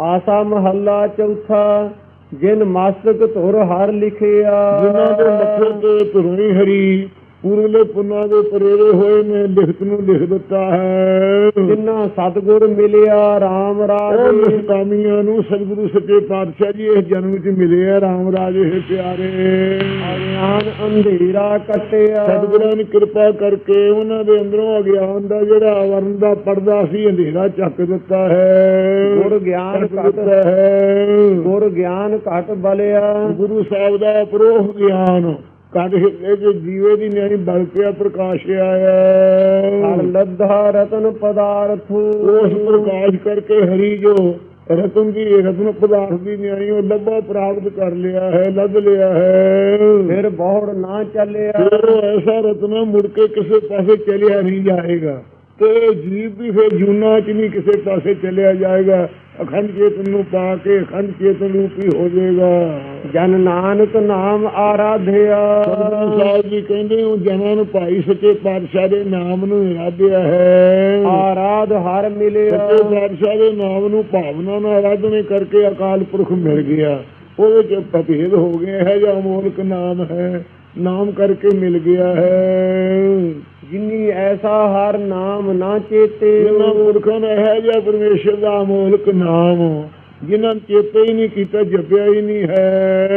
ਆਸਾ ਮਹੱਲਾ ਚੌਥਾ ਜਿਨ ਮਸਤਕ ਧੁਰ ਹਰ ਲਿਖਿਆ। ਜਿਨ੍ਹਾਂ ਦੇ ਮੱਥੇ ਤੇ ਧੁਰਣੀ ਹਰੀ। ਪੂਰਲੇ ਪੁੰਨਾਂ ਦੇ ਪਰੇਰੇ ਹੋਏ ਨੇ ਲਿਖਤ ਨੂੰ ਲਿਖ ਦਿੱਤਾ ਹੈ। ਜਿਨ੍ਹਾਂ ਸਤਗੁਰ ਮਿਲਿਆ RAM ਉਹ ਰਾਜ ਨਿਸ਼ਕਾਮੀਆਂ ਨੂੰ ਸਤਿਗੁਰੂ ਸੱਚੇ ਪਾਤਸ਼ਾਹ ਜੀ ਇਸ ਜਨਮ ਵਿੱਚ ਮਿਲੇ ਆ ਰਾਮ ਰਾਜ ਇਹ ਪਿਆਰੇ। ਅਗਿਆਨ ਅੰਧੇਰਾ ਕਟਿਆ। ਸਤਿਗੁਰਾਂ ਨੇ ਕਿਰਪਾ ਕਰਕੇ ਉਹਨਾਂ ਦੇ ਅੰਦਰੋਂ ਅਗਿਆਨ ਦਾ ਜਿਹੜਾ ਆਵਰਨ ਦਾ ਪਰਦਾ ਸੀ ਅੰਧੇਰਾ ਚੱਕ ਦਿੱਤਾ ਹੈ। ਗੁਰ ਗਿਆਨ ਘਟ ਹੈ। ਗੁਰ ਗਿਆਨ ਘਟ ਬਲਿਆ। ਗੁਰੂ ਸਾਹਿਬ ਦਾ ਅਪਰੋਹ ਗਿਆਨ ਕੱਢ ਹਿੱਲੇ ਜੇ ਜੀਵੇ ਦੀ ਨਿਆਣੀ ਬਲ ਪਿਆ ਪ੍ਰਕਾਸ਼ ਹਰ ਆਇਆ ਲੱਧਾ ਰਤਨ ਪਦਾਰਥੂ। ਉਸ ਪ੍ਰਕਾਸ਼ ਕਰਕੇ ਹਰੀ ਜੋ ਰਤਨ ਦੀ ਰਤਨ ਪਦਾਰਥ ਦੀ ਨਿਆਣੀ ਉਹ ਲੱਭਾ ਪ੍ਰਾਪਤ ਕਰ ਲਿਆ ਹੈ ਲੱਭ ਲਿਆ ਹੈ। ਫਿਰ ਬਹੁੜ ਨਾ ਚੱਲਿਆ। ਫਿਰ ਐਸਾ ਰਤਨ ਮੁੜ ਕੇ ਕਿਸੇ ਪਾਸੇ ਚਲਿਆ ਨਹੀਂ ਜਾਏਗਾ। ਤੇ ਜੀਵ ਵੀ ਫਿਰ ਜੂਨਾ ਚ ਨਹੀਂ ਕਿਸੇ ਪਾਸੇ ਚਲਿਆ ਜਾਏਗਾ। ਅਖੰਡ ਚੇਤਨ ਨੂੰ ਪਾ ਕੇ ਅਖੰਡ ਚੇਤਨ ਰੂਪੀ ਹੋ ਜਾਏਗਾ। ਜਨ ਨਾਨਕ ਨਾਮ ਆਰਾਧਿਆ। ਸਤਿਗੁਰੂ ਸਾਹਿਬ ਜੀ ਕਹਿੰਦੇ ਉਹ ਜਨਾਂ ਨੂੰ ਭਾਈ ਸੱਚੇ ਪਾਤਸ਼ਾਹ ਦੇ ਨਾਮ ਨੂੰ ਇਰਾਦਿਆ ਹੈ। ਆਰਾਧ ਹਰ ਮਿਲਿਆ। ਸੱਚੇ ਪਾਤਸ਼ਾਹ ਦੇ ਨਾਮ ਨੂੰ ਭਾਵਨਾ ਨਾਲ ਆਰਾਧਨੇ ਕਰਕੇ ਅਕਾਲ ਪੁਰਖ ਮਿਲ ਗਿਆ। ਉਹਦੇ ਚ ਭੇਦ ਹੋ ਗਿਆ ਹੈ ਜਾਂ ਅਮੋਲਕ ਨਾਮ ਹੈ ਨਾਮ ਕਰਕੇ ਮਿਲ ਗਿਆ ਹੈ। ਜਿਨੀ ਐਸਾ ਹਰ ਨਾਮ ਨਾ ਚੇਤੇ ਇਹਨਾਂ ਮੂਰਖਾਂ ਦਾ ਹੈ ਜਿਹਾ ਪਰਮੇਸ਼ਰ ਦਾ ਅਮੋਲਕ ਨਾਮ ਜਿਨ੍ਹਾਂ ਚੇਤੇ ਹੀ ਨਹੀਂ ਕੀਤਾ ਜਪਿਆ ਹੀ ਨਹੀਂ ਹੈ।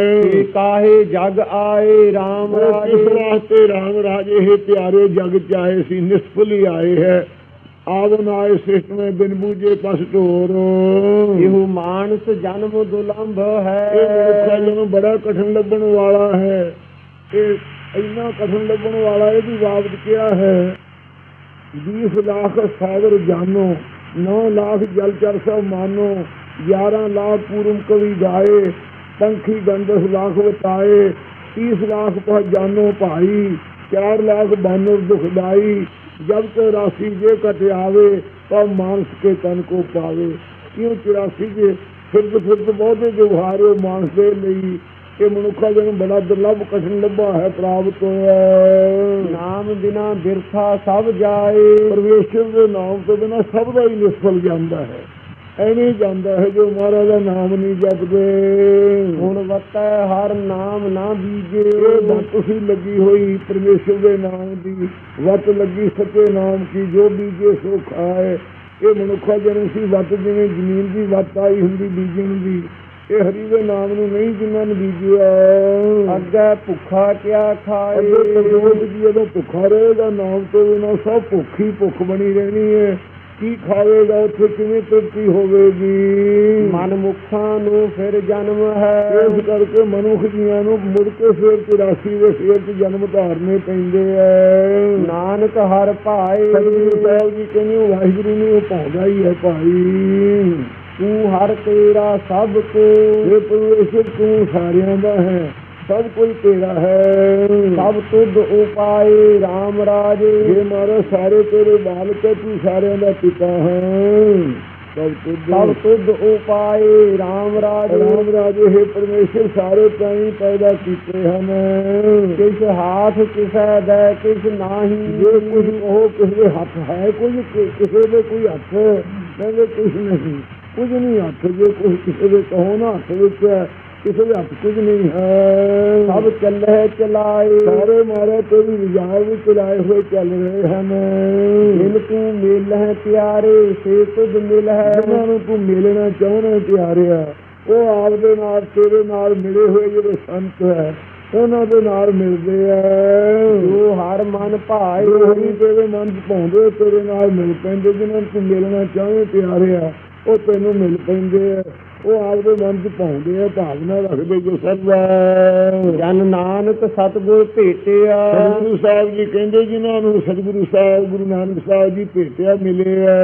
ਕਾਹੇ ਜਗ ਆਏ RAM ਰਾਜੇ? ਇਸ ਵਾਸਤੇ ਰਾਜੇ ਇਹ ਪਿਆਰੇ ਜਗ ਚਾਏ ਸੀ ਨਿਸਫਲੀ ਆਏ ਹੈ। ਆਵਨ ਆਏ ਸ੍ਰਿਸ਼ਟ ਮੇ ਬਿਨ ਬੂਝੇ ਪਸ ਢੋਰ। ਇਹੋ ਮਾਨਸ ਜਨਮ ਦੁਲੰਭ ਹੈ। ਇਹ ਮਨੁੱਖਾ ਜਨਮ ਬੜਾ ਕਠਿਨ ਲੱਗਣ ਵਾਲਾ ਹੈ। ਇਹ ਇੰਨਾ ਕਠਿਨ ਲੱਭਣ ਵਾਲਾ ਇਹਦੀ ਬਾਬਤ ਕਿਹਾ ਹੈ? 20 ਲੱਖ ਸਾਗਰ ਜਾਨੋ 9 ਲੱਖ ਜਲ ਚਰ ਮਾਨੋ 11 ਲੱਖ ਪੂਰਮ ਕਵੀ ਗਾਏ, ਪੰਖੀ ਗੰਧਸ ਲੱਖ ਵਤਾਏ 30 ਲੱਖ ਪਹ ਜਾਨੋ ਭਾਈ 4 ਲੱਖ ਬਾਨਰ ਦੁਖਦਾਈ ਜਬ ਤੇ ਰਾਸੀ ਜੇ ਕਟ ਆਵੇ ਤਾਂ ਮਾਨਸ ਕੇ ਤਨ ਕੋ ਪਾਵੇ। ਕਿਉਂ 84 ਜੇ? ਫਿਰਦ ਫਿਰਦ ਬਹੁਤੇ ਜੁਹਾਰੇ ਮਾਨਸ ਦੇ ਲਈ ਇਹ ਮਨੁੱਖਾ ਜਨਮ ਬੜਾ ਦੁਰਲਭ ਕਠਿਨ ਲੱਭਾ ਹੈ ਪ੍ਰਾਪਤ ਹੋਇਆ ਨਾਮ ਬਿਨਾ ਬਿਰਥਾ ਸਭ ਜਾਏ। ਪਰਮੇਸ਼ਰ ਦੇ ਨਾਮ ਤੋਂ ਬਿਨਾ ਸਭ ਦਾ ਹੀ ਨਿਸਫਲ ਜਾਂਦਾ ਹੈ। ਐਵੇਂ ਜਾਂਦਾ ਹੈ ਜੋ ਮਹਾਰਾਜ ਦਾ ਨਾਮ ਨਹੀਂ ਜਪਦੇ। ਹੁਣ ਵਤੈ ਹਰ ਨਾਮ ਨਾ ਬੀਜੇ। ਇਹ ਵੱਤ ਸੀ ਲੱਗੀ ਹੋਈ ਪਰਮੇਸ਼ਰ ਦੇ ਨਾਮ ਦੀ। ਵੱਤ ਲੱਗੀ ਸੱਚੇ ਨਾਮ ਕੀ ਜੋ ਬੀਜੇ ਸੋ ਖਾਏ। ਇਹ ਮਨੁੱਖਾ ਜਨਮ ਸੀ ਵੱਤ ਜਿਵੇਂ ਜ਼ਮੀਨ ਦੀ ਵੱਤ ਆਈ ਹੁੰਦੀ ਬੀਜਣ ਦੀ। ਇਹ ਹਰੀ ਦੇ ਨਾਮ ਨੂੰ ਨਹੀਂ ਜਿਨ੍ਹਾਂ ਨੇ ਬੀਜਿਆ ਅੱਗੇ ਭੁੱਖਾ ਕਿਆ ਅੱਗੇ ਖਾਏ ਤਰਲੋਕ ਜੀ ਜਦੋਂ ਭੁੱਖਾ ਰਹੇਗਾ ਨਾਮ ਤੋਂ ਬਿਨਾਂ ਸਭ ਭੁੱਖ ਭੁੱਖ ਬਣੀ ਰਹਿਣੀ ਹੈ। ਕੀ ਖਾਵੇਗਾ ਉੱਥੇ ਕਿਵੇਂ ਤ੍ਰਿਪਤੀ ਹੋਵੇਗੀ? ਮਨ ਮੁਖਾਂ ਨੂੰ ਫਿਰ ਜਨਮ ਹੈ। ਇਸ ਕਰਕੇ ਮਨੁੱਖ ਜੀਆਂ ਨੂੰ ਮੁੜ ਕੇ ਫਿਰ 84 ਦੇ ਫੇਰ ਚ ਜਨਮ ਧਾਰਨੇ ਪੈਂਦੇ ਐ ਨਾਨਕ ਹਰ ਭਾਏ। ਸਤਿਗੁਰੂ ਸਾਹਿਬ ਜੀ ਕਹਿੰਦੇ ਵਾਹਿਗੁਰੂ ਨੂੰ ਪਾਉਂਦਾ ਹੀ ਹੈ ਭਾਈ। ਤੂੰ ਹਰ ਤੇਰਾ ਸਭ ਕੋ। ਇਹ ਪਰਮੇਸ਼ਰ ਤੂੰ ਸਾਰਿਆਂ ਦਾ ਹੈ ਸਭ ਕੁਝ ਤੇਰਾ ਹੈ। ਸਭ ਤੁਧ ਉਪਾਏ RAM ਰਾਜੇ। ਇਹ ਮਾਰਾ ਸਾਰੇ ਤੇਰੇ ਬਾਲਕ ਤੂੰ ਸਾਰਿਆਂ ਦਾ ਪਿਤਾ ਹੈ। ਸਭ ਤੁਧ ਉਪਾਏ RAM ਰਾਜੇ। ਰਾਮ ਰਾਜੇ ਹੈ ਪਰਮੇਸ਼ਰ ਸਾਰੇ ਪ੍ਰਾਣੀ ਪੈਦਾ ਕੀਤੇ ਹਨ। ਕਿਸ ਹਾਥ ਕਿਸੈ ਦੇ ਕਿਸ ਨਾਹੀ। ਜੇ ਕੁਝ ਉਹ ਕਿਸੇ ਹੱਥ ਹੈ ਕੁਝ ਕਿ- ਕਿਸੇ ਦੇ ਕੋਈ ਹੱਥ ਕਹਿੰਦੇ ਕੁਝ ਨਹੀਂ। ਕੁਝ ਨਹੀਂ ਹੱਥ ਜੇ ਕੁਝ ਕਿਸੇ ਦੇ ਕਹੋ ਵਿੱਚ ਹੈ, ਕਿਸੇ ਦੇ ਹੱਥ ਕੁਝ ਨਹੀਂ ਹੈ। ਸਭ ਚੱਲੇ ਚਲਾਏ। ਸਾਰੇ ਮਾਰੇ ਤੇ ਵੀ ਵਿਚਾਰ ਵੀ ਚਲਾਏ ਹੋਏ ਚੱਲ ਰਹੇ ਹਨ। ਜਿਨ ਤੂੰ ਮਿਲ ਹੈ ਪਿਆਰੇ ਸੇ ਤੁਧ ਮਿਲ ਹੈ ਜਿਨ੍ਹਾਂ ਨੂੰ ਤੂੰ ਮਿਲਣਾ ਚਾਹੁੰਦਾ ਪਿਆਰਿਆ ਉਹ ਆਪ ਦੇ ਨਾਲ ਤੇਰੇ ਨਾਲ ਮਿਲੇ ਹੋਏ ਜਿਹੜੇ ਸੰਤ ਹੈ ਉਹਨਾਂ ਦੇ ਨਾਲ ਮਿਲਦੇ ਆ। ਜੋ ਹਰ ਮਨ ਭਾਏ। ਹਰੀ ਤੇਰੇ ਮਨ ਪਾਉਂਦੇ ਤੇਰੇ ਨਾਲ ਮਿਲ ਪੈਂਦੇ ਜਿਨ੍ਹਾਂ ਨੂੰ ਤੂੰ ਮਿਲਣਾ ਚਾਹਵੇਂ ਪਿਆਰਿਆ ਉਹ ਤੈਨੂੰ ਮਿਲ ਪੈਂਦੇ ਆ। ਉਹ ਆਪਦੇ ਮਨ ਚ ਪਾਉਂਦੇ ਆ ਭਾਵਨਾ ਰੱਖਦੇ ਜੋ ਸਰਵਾ ਜਨ ਨਾਨਕ ਸਤਗੁਰ ਭੇਟਿਆ। ਸਤਿਗੁਰੂ ਸਾਹਿਬ ਜੀ ਕਹਿੰਦੇ ਜਿਨ੍ਹਾਂ ਨੂੰ ਸਤਿਗੁਰੂ ਸਾਹਿਬ ਗੁਰੂ ਨਾਨਕ ਸਾਹਿਬ ਜੀ ਭੇਟਿਆ ਮਿਲੇ ਆ।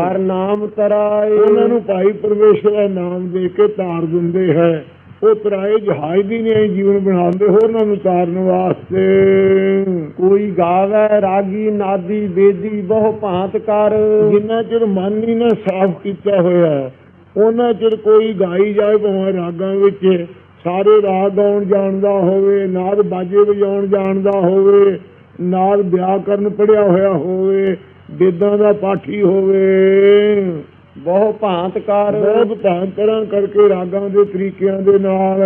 ਹਰ ਨਾਮ ਤਰਾਏ। ਉਹਨਾਂ ਨੂੰ ਭਾਈ ਪਰਮੇਸ਼ਰ ਦਾ ਨਾਮ ਦੇ ਕੇ ਤਾਰ ਦਿੰਦੇ ਹੈ। ਉਹ ਤਰਾਏ ਜਹਾਜ਼ ਦੀ ਨਹੀਂ ਜੀਵਨ ਬਣਾਉਂਦੇ, ਹੋਰਨਾਂ ਨੂੰ ਤਾਰਨ ਵਾਸਤੇ। ਕੋਈ ਗਾਵੇ ਰਾਗੀ, ਨਾਦੀ, ਬੇਦੀ ਬਹੁ ਭਾਂਤ ਕਰ। ਜਿੰਨਾ ਚਿਰ ਮਨ ਨਹੀਂ ਨਾ ਸਾਫ਼ ਕੀਤਾ ਹੋਇਆ ਉਹਨਾਂ ਚਿਰ ਕੋਈ ਗਾਈ ਜਾਏ, ਭਾਵੇਂ ਰਾਗਾਂ ਵਿੱਚ ਸਾਰੇ ਰਾਗ ਗਾਉਣ ਜਾਣਦਾ ਹੋਵੇ, ਨਾਦ ਬਾਜੇ ਵਜਾਉਣ ਜਾਣਦਾ ਹੋਵੇ, ਨਾਦ ਵਿਆਕਰਨ ਪੜਿਆ ਹੋਇਆ ਹੋਵੇ, ਵੇਦਾਂ ਦਾ ਪਾਠੀ ਹੋਵੇ। ਬਹੁ ਭਾਂਤ ਕਰ ਬਹੁਤ ਭਾਂਤ ਤਰ੍ਹਾਂ ਕਰਕੇ ਰਾਗਾਂ ਦੇ ਤਰੀਕਿਆਂ ਦੇ ਨਾਲ।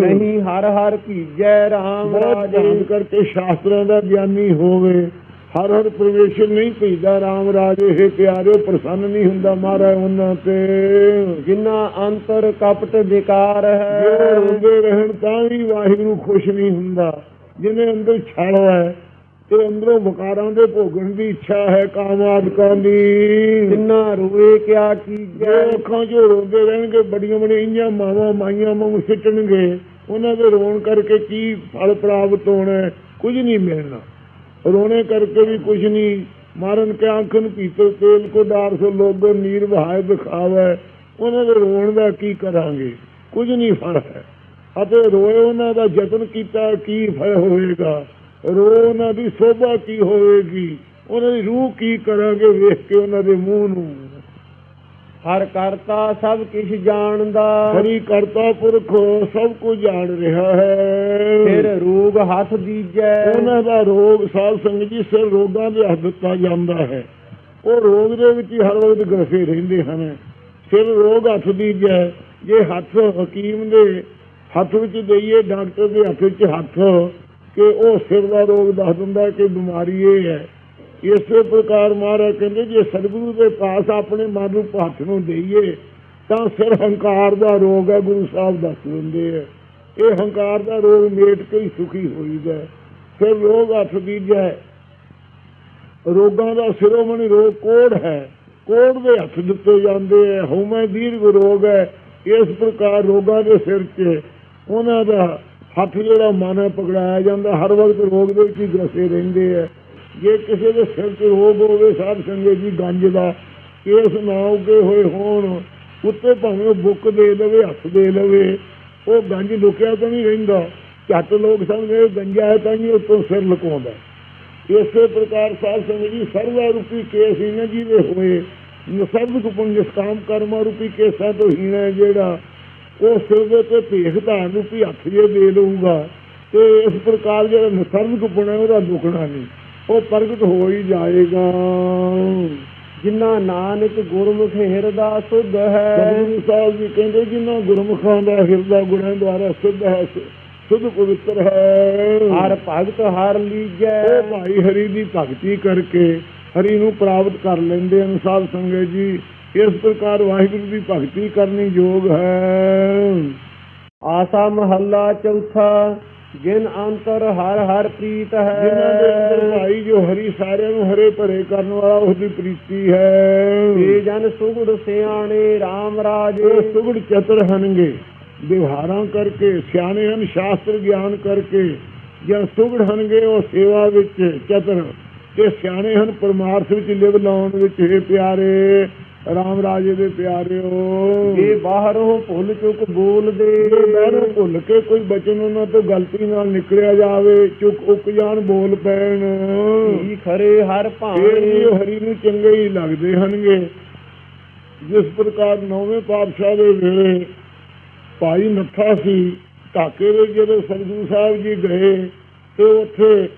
ਨਹੀਂ ਹਰ ਹਰ ਭੀਜੈ ਬਹੁਤ ਰਾਜੇ। ਕਰਕੇ ਸ਼ਾਸਤਰਾਂ ਦਾ ਗਿਆਨੀ ਹੋਵੇ। ਹਰ ਹਰ ਪ੍ਰਵੇਸ਼ਨ ਨਹੀਂ ਭੀਜਦਾ ਰਾਮ ਰਾਜੇ। ਇਹ ਪਿਆਰਿਓ ਪ੍ਰਸੰਨ ਨਹੀਂ ਹੁੰਦਾ ਮਹਾਰਾਜ ਉਹਨਾਂ ਤੇ। ਜਿਨ੍ਹਾਂ ਅੰਤਰ ਕਪਟ ਵਿਕਾਰ ਜੋ ਹੈ ਰੋਂਦੇ ਰਹਿਣ ਤਾਂ ਵੀ ਵਾਹਿਗੁਰੂ ਖੁਸ਼ ਨਹੀਂ ਹੁੰਦਾ। ਜਿਹਨੇ ਅੰਦਰ ਛਲ ਹੈ ਤੇ ਅੰਦਰੋਂ ਵਿਕਾਰਾਂ ਦੇ ਭੋਗਣ ਦੀ ਇੱਛਾ ਹੈ ਕਾਮ ਆਦਿਕਾਂ ਦੀ। ਜਿਨ੍ਹਾਂ ਰੋਏ ਕਿਆ ਕੀਜੈ। ਅੱਖਾਂ 'ਚੋਂ ਰੋਂਦੇ ਰਹਿਣਗੇ ਬੜੀਆਂ ਬੜੀਆਂ ਇੰਨੀਆਂ ਮਾਵਾਂ ਮਾਈਆਂ ਵਾਂਗ ਸਿੱਟਣਗੇ ਉਹਨਾਂ ਦੇ ਰੋਣ ਕਰਕੇ ਕੀ ਫਲ ਪ੍ਰਾਪਤ ਹੋਣਾ? ਕੁਝ ਨਹੀਂ ਮਿਲਣਾ। ਰੋਣੇ ਕਰਕੇ ਵੀ ਕੁਝ ਨਹੀਂ ਮਾਰਨ ਕੇ ਆਂਖਨ ਪੀਤਲ ਤੇਲ ਕੋ ਡਾਰ ਸੋ ਲੋਗੋ ਨੀਰ ਵਹਾਏ ਦਿਖਾਵੇ ਉਹਨਾਂ ਦੇ ਰੋਣ ਦਾ ਕੀ ਕਰਾਂਗੇ? ਕੁਝ ਨਹੀਂ ਫਲ ਹੈ। ਅਤੇ ਰੋਏ ਉਹਨਾਂ ਦਾ ਯਤਨ ਕੀਤਾ ਕੀ ਫਲ ਹੋਵੇਗਾ ਰੋ ਉਹਨਾਂ ਦੀ ਸੋਭਾ ਕੀ ਹੋਵੇਗੀ? ਉਹਨਾਂ ਦੀ ਰੂਹ ਕੀ ਕਰਾਂਗੇ ਵੇਖ ਕੇ ਉਹਨਾਂ ਦੇ ਮੂੰਹ ਨੂੰ? ਹਰ ਕਰਤਾ ਸਭ ਕਿਛ ਜਾਣਦਾ। ਹਰੀ ਕਰਤਾ ਪੁਰਖ ਸਭ ਕੁਝ ਜਾਣ ਰਿਹਾ ਫਿਰ ਹੈ ਰੋਗ ਹੱਥ ਦੀਜੈ ਉਹਨਾਂ ਦਾ ਰੋਗ ਸਾਧ ਸੰਗਤ ਜੀ ਸਿਰ ਰੋਗਾਂ ਦੇ ਹੱਥ ਦਿੱਤਾ ਜਾਂਦਾ ਹੈ। ਉਹ ਰੋਗ ਦੇ ਵਿੱਚ ਹੀ ਹਰ ਵਕਤ ਗਰਸੇ ਰਹਿੰਦੇ ਹਨ। ਸਿਰ ਰੋਗ ਹੱਥ ਦੀ ਜੈ ਜੇ ਹੱਥ ਹਕੀਮ ਦੇ ਹੱਥ ਵਿੱਚ ਦਈਏ ਡਾਕਟਰ ਦੇ ਹੱਥ ਵਿੱਚ ਹੱਥ ਕਿ ਉਹ ਸਿਰ ਦਾ ਰੋਗ ਦੱਸ ਦਿੰਦਾ ਕਿ ਬਿਮਾਰੀ ਇਹ ਹੈ। ਇਸੇ ਪ੍ਰਕਾਰ ਮਹਾਰਾਜ ਕਹਿੰਦੇ, ਜੇ ਸਤਿਗੁਰੂ ਦੇ ਪਾਸ ਆਪਣੇ ਮਨ ਨੂੰ ਹੱਥ ਨੂੰ ਦੇਈਏ, ਤਾਂ ਸਿਰ ਹੰਕਾਰ ਦਾ ਰੋਗ ਹੈ, ਗੁਰੂ ਸਾਹਿਬ ਦੱਸ ਦਿੰਦੇ ਹੈ ਇਹ ਹੰਕਾਰ ਦਾ ਰੋਗ ਮੇਟ ਕੇ ਹੀ ਸੁਖੀ ਹੋਈਦਾ ਹੈ। ਫਿਰ ਰੋਗ ਹੱਥ ਦੀਜੈ ਰੋਗਾਂ ਦਾ ਸਿਰੋਮਣੀ ਰੋਗ ਕੋੜ ਹੈ। ਕੋੜ ਦੇ ਹੱਥ ਦਿੱਤੇ ਜਾਂਦੇ ਹੈ ਹਉਮੈ ਦੀਰਘ ਰੋਗ ਹੈ। ਇਸ ਪ੍ਰਕਾਰ ਰੋਗਾਂ ਦੇ ਸਿਰ 'ਚ ਉਹਨਾਂ ਦਾ ਹੱਥ ਜਿਹੜਾ ਮਨ ਹੈ ਪਕੜਾਇਆ ਜਾਂਦਾ, ਹਰ ਵਕਤ ਰੋਗ ਦੇ ਵਿੱਚ ਹੀ ਗਰਸੇ ਰਹਿੰਦੇ ਹੈ ਜੇ ਕਿਸੇ ਦੇ ਸਿਰ 'ਚ ਰੋਗ ਹੋਵੇ, ਸਾਧ ਸੰਗਤ ਜੀ ਗੰਜ ਦਾ ਕੇਸ ਨਾ ਉੱਗੇ ਹੋਏ ਹੋਣ, ਉੱਤੇ ਭਾਵੇਂ ਉਹ ਬੁੱਕ ਦੇ ਦੇਵੇ, ਹੱਥ ਦੇ ਲਵੇ ਉਹ ਗੰਜ ਲੁਕਿਆ ਤਾਂ ਨਹੀਂ ਰਹਿੰਦਾ। ਝੱਟ ਲੋਕ ਸਮਝਦੇ ਗੰਜਾ ਹੈ ਤਾਂ ਹੀ ਉੱਤੋਂ ਸਿਰ ਲੁਕਾਉਂਦਾ। ਇਸੇ ਪ੍ਰਕਾਰ ਸਾਧ ਸੰਗਤ ਜੀ ਸਰਵਾ ਰੂਪੀ ਕੇਸ ਇਹਨਾਂ ਜੀ ਦੇ ਹੋਏ। ਸਭ ਕੁਪਨ ਨਿਸਕਾਮ ਕਰਮਾ ਰੂਪੀ ਕੇਸਾਂ ਤੋਂ ਹੀਣਾ ਹੈ ਜਿਹੜਾ ਉਹ ਸਿਰ ਦੇ ਤੇ ਭੇਖ ਧਾਰਨ ਰੂਪੀ ਹੱਥ ਜੇ ਦੇ ਲਊਗਾ ਤੇ ਇਸ ਪ੍ਰਕਾਰ ਜਿਹੜਾ ਕੁਪਨ ਹੈ ਉਹਦਾ ਦੁਖਣਾ ਨਹੀਂ। ਉਹ ਪ੍ਰਗਟ ਹੋ ਹੀ ਜਾਏਗਾ। ਜਿਨ੍ਹਾਂ ਨਾਨਕ ਗੁਰਮੁਖ ਹਿਰਦਾ ਸੁਧ ਹੈ। ਸਤਿਗੁਰੂ ਸਾਹਿਬ ਜੀ ਕਹਿੰਦੇ ਜਿਨ੍ਹਾਂ ਗੁਰਮੁਖਾਂ ਦਾ ਹਿਰਦਾ ਗੁਣਾਂ ਦੁਆਰਾ ਸੁਧ ਹੈ ਸੁਧ ਪਵਿੱਤਰ ਹੈ। ਹਰ ਭਗਤ ਹਰ ਲੀਜੈ। ਉਹ ਭਾਈ ਹਰੀ ਦੀ ਭਗਤੀ ਕਰਕੇ ਹਰੀ ਨੂੰ ਪ੍ਰਾਪਤ ਕਰ ਲੈਂਦੇ ਹਨ ਸਾਧ ਸੰਗਤ ਜੀ। ਇਸ ਪ੍ਰਕਾਰ ਵਾਹਿਗੁਰੂ ਦੀ ਭਗਤੀ ਕਰਨੀ ਯੋਗ ਹੈ? ਆਸਾ ਮਹੱਲਾ ਚੌਥਾ ਜਿਨ ਅੰਤਰ ਹਰ ਹਰ ਪ੍ਰੀਤ ਜਿਨ੍ਹਾਂ ਦੇ ਅੰਦਰ ਹੈ ਭਾਈ ਜੋ ਹਰੀ ਸਾਰਿਆਂ ਨੂੰ ਹਰੇ ਭਰੇ ਕਰਨ ਵਾਲਾ ਉਸ ਦੀ ਪ੍ਰੀਤੀ ਹੈ। ਤੇ ਜਨ ਸੁਗੜ ਸਿਆਣੇ RAM ਰਾਜੇ। ਉਹ ਸੁਗੜ ਚਤਰ ਹਨਗੇ। ਵਿਵਹਾਰਾਂ ਕਰਕੇ ਸਿਆਣੇ ਹਨ ਸ਼ਾਸਤਰ ਗਿਆਨ ਕਰਕੇ ਜਾਂ ਸੁਗੜ ਹਨਗੇ ਉਹ ਸੇਵਾ ਵਿੱਚ ਚਤਰ। ਤੇ ਸਿਆਣੇ ਹਨ ਪਰਮਾਰਥ ਵਿੱਚ ਲਿਵ ਲਾਉਣ ਵਿੱਚ ਇਹ ਪਿਆਰੇ ਰਾਮ ਰਾਜੇ ਦੇ ਪਿਆਰਿਓ। ਇਹ ਬਾਹਰੋਂ ਭੁੱਲ ਚੁੱਕ ਬੋਲਦੇ। ਜੇ ਬਾਹਰੋਂ ਭੁੱਲ ਕੇ ਕੋਈ ਬਚਨ ਉਹਨਾਂ ਤੋਂ ਗਲਤੀ ਨਾਲ ਨਿਕਲਿਆ ਜਾਵੇ ਚੁੱਕ ਉੱਕ ਜਾਣ ਬੋਲ ਪੈਣ। ਕੀ ਖਰੇ ਹਰ ਭਾਣੇ ਹਰੀ ਨੂੰ ਚੰਗੇ ਹੀ ਲੱਗਦੇ ਹਨਗੇ ਜਿਸ ਪ੍ਰਕਾਰ ਨੌਵੇਂ ਪਾਤਸ਼ਾਹ ਦੇ ਵੇਲੇ ਭਾਈ ਨੱਥਾ ਸੀ ਢਾਕੇ ਦੇ ਜਦੋਂ ਸਤਿਗੁਰੂ ਸਾਹਿਬ ਜੀ ਗਏ ਤੇ ਉੱਥੇ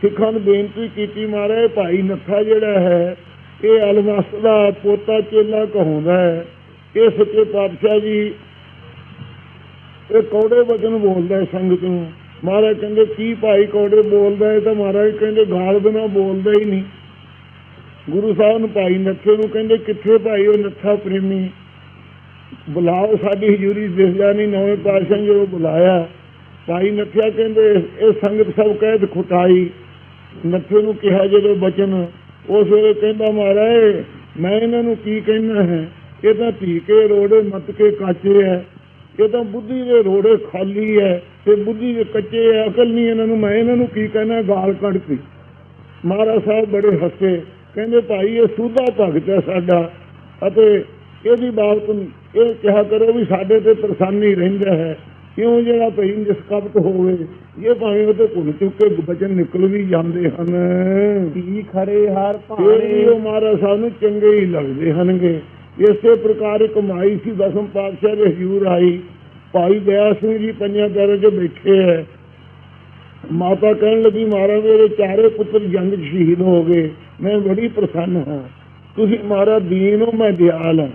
ਸਿੱਖਾਂ ਨੂੰ ਬੇਨਤੀ ਕੀਤੀ ਮਾਰੇ ਭਾਈ ਨੱਥਾ ਜਿਹੜਾ ਹੈ ਇਹ ਅਲਮਸ ਦਾ ਪੋਤਾ ਚੇਲਾ ਕਹਾਉਂਦਾ ਹੈ। ਇਹ ਸੱਚੇ ਪਾਤਸ਼ਾਹ ਜੀ ਇਹ ਕੌੜੇ ਵਚਨ ਬੋਲਦਾ ਸੰਗਤ ਨੂੰ। ਮਹਾਰਾਜ ਕਹਿੰਦੇ, ਕੀ ਭਾਈ ਕੌੜੇ ਬੋਲਦਾ ਹੈ? ਤਾਂ ਮਹਾਰਾਜ ਕਹਿੰਦੇ, ਗਾਲ ਬਿਨਾ ਬੋਲਦਾ ਹੀ ਨਹੀਂ। ਗੁਰੂ ਸਾਹਿਬ ਨੂੰ ਭਾਈ ਨੱਥੇ ਨੂੰ ਕਹਿੰਦੇ, ਕਿੱਥੇ ਭਾਈ ਉਹ ਨੱਥਾ ਪ੍ਰੇਮੀ? ਬੁਲਾਓ ਸਾਡੀ ਹਜ਼ੂਰੀ ਦਿਸਦਾ ਨਹੀਂ ਨਵੇਂ ਪਾਤਸ਼ਾਹ ਨੇ ਜਦੋਂ ਬੁਲਾਇਆ। ਭਾਈ ਨੱਥਿਆ ਕਹਿੰਦੇ, ਇਹ ਸੰਗਤ ਸਭ ਕਹਿਤ ਖੁਟਾਈ। ਨੱਥੇ ਨੂੰ ਕਿਹਾ ਜਦੋਂ ਬਚਨ ਉਸ ਵੇਲੇ ਕਹਿੰਦਾ, ਮਹਾਰਾਜ, ਮੈਂ ਇਹਨਾਂ ਨੂੰ ਕੀ ਕਹਿਣਾ ਹੈ? ਇਹ ਤਾਂ ਧੀਕੇ ਰੋੜੇ ਮਤ ਕੇ ਕਾਚੇ ਹੈ ਇਹ ਤਾਂ ਬੁੱਧੀ ਦੇ ਰੋੜੇ ਖਾਲੀ ਹੈ ਤੇ ਬੁੱਧੀ ਦੇ ਕੱਚੇ ਹੈ ਅਕਲ ਨਹੀਂ ਇਹਨਾਂ ਨੂੰ। ਮੈਂ ਇਹਨਾਂ ਨੂੰ ਕੀ ਕਹਿਣਾ ਗਾਲ ਕੱਢਤੀ ਮਹਾਰਾਜ ਸਾਹਿਬ ਬੜੇ ਹੱਸੇ। ਕਹਿੰਦੇ, ਭਾਈ, ਇਹ ਸੂਧਾ ਭਗਤ ਹੈ ਸਾਡਾ ਅਤੇ ਇਹਦੀ ਬਾਬਤ ਇਹ ਕਿਹਾ ਕਰੋ ਵੀ ਸਾਡੇ ਤੇ ਪਰੇਸ਼ਾਨੀ ਰਹਿੰਦਾ ਹੈ। ਕਿਉਂ ਜਿਹੜਾ ਭਈ ਨਿਸਕਪਟ ਹੋਵੇ? ਇਹ ਭਾਵੇਂ ਉਹਦੇ ਭੁੱਲ ਚੁੱਕੇ ਬਚਨ ਨਿਕਲ ਵੀ ਜਾਂਦੇ ਹਨ। ਕੀ ਖਰੇ ਹਰ ਭਾਣੇ? ਉਹ ਮਹਾਰਾਜ ਸਾਹਿਬ ਨੂੰ ਚੰਗੇ ਹੀ ਲੱਗਦੇ ਹਨਗੇ। ਇਸੇ ਪ੍ਰਕਾਰ ਇੱਕ ਮਾਈ ਸੀ ਦਸਮ ਪਾਤਸ਼ਾਹ ਦੇ ਹਜ਼ੂਰ ਆਈ। ਭਾਈ ਦਇਆ ਸਿੰਘ ਜੀ ਪੰਜਾਂ ਪੈਰਾਂ 'ਚ ਬੈਠੇ ਹੈ ਮਾਤਾ ਕਹਿਣ ਲੱਗੀ ਮਹਾਰਾਜ ਮੇਰੇ ਚਾਰੇ ਪੁੱਤਰ ਜੰਗ ਸ਼ਹੀਦ ਹੋ ਗਏ। ਮੈਂ ਬੜੀ ਪ੍ਰਸੰਨ ਹਾਂ। ਤੁਸੀਂ ਮਾਰਾ ਦੀਨ ਹੋ ਮੈਂ ਦਿਆਲ ਹਾਂ।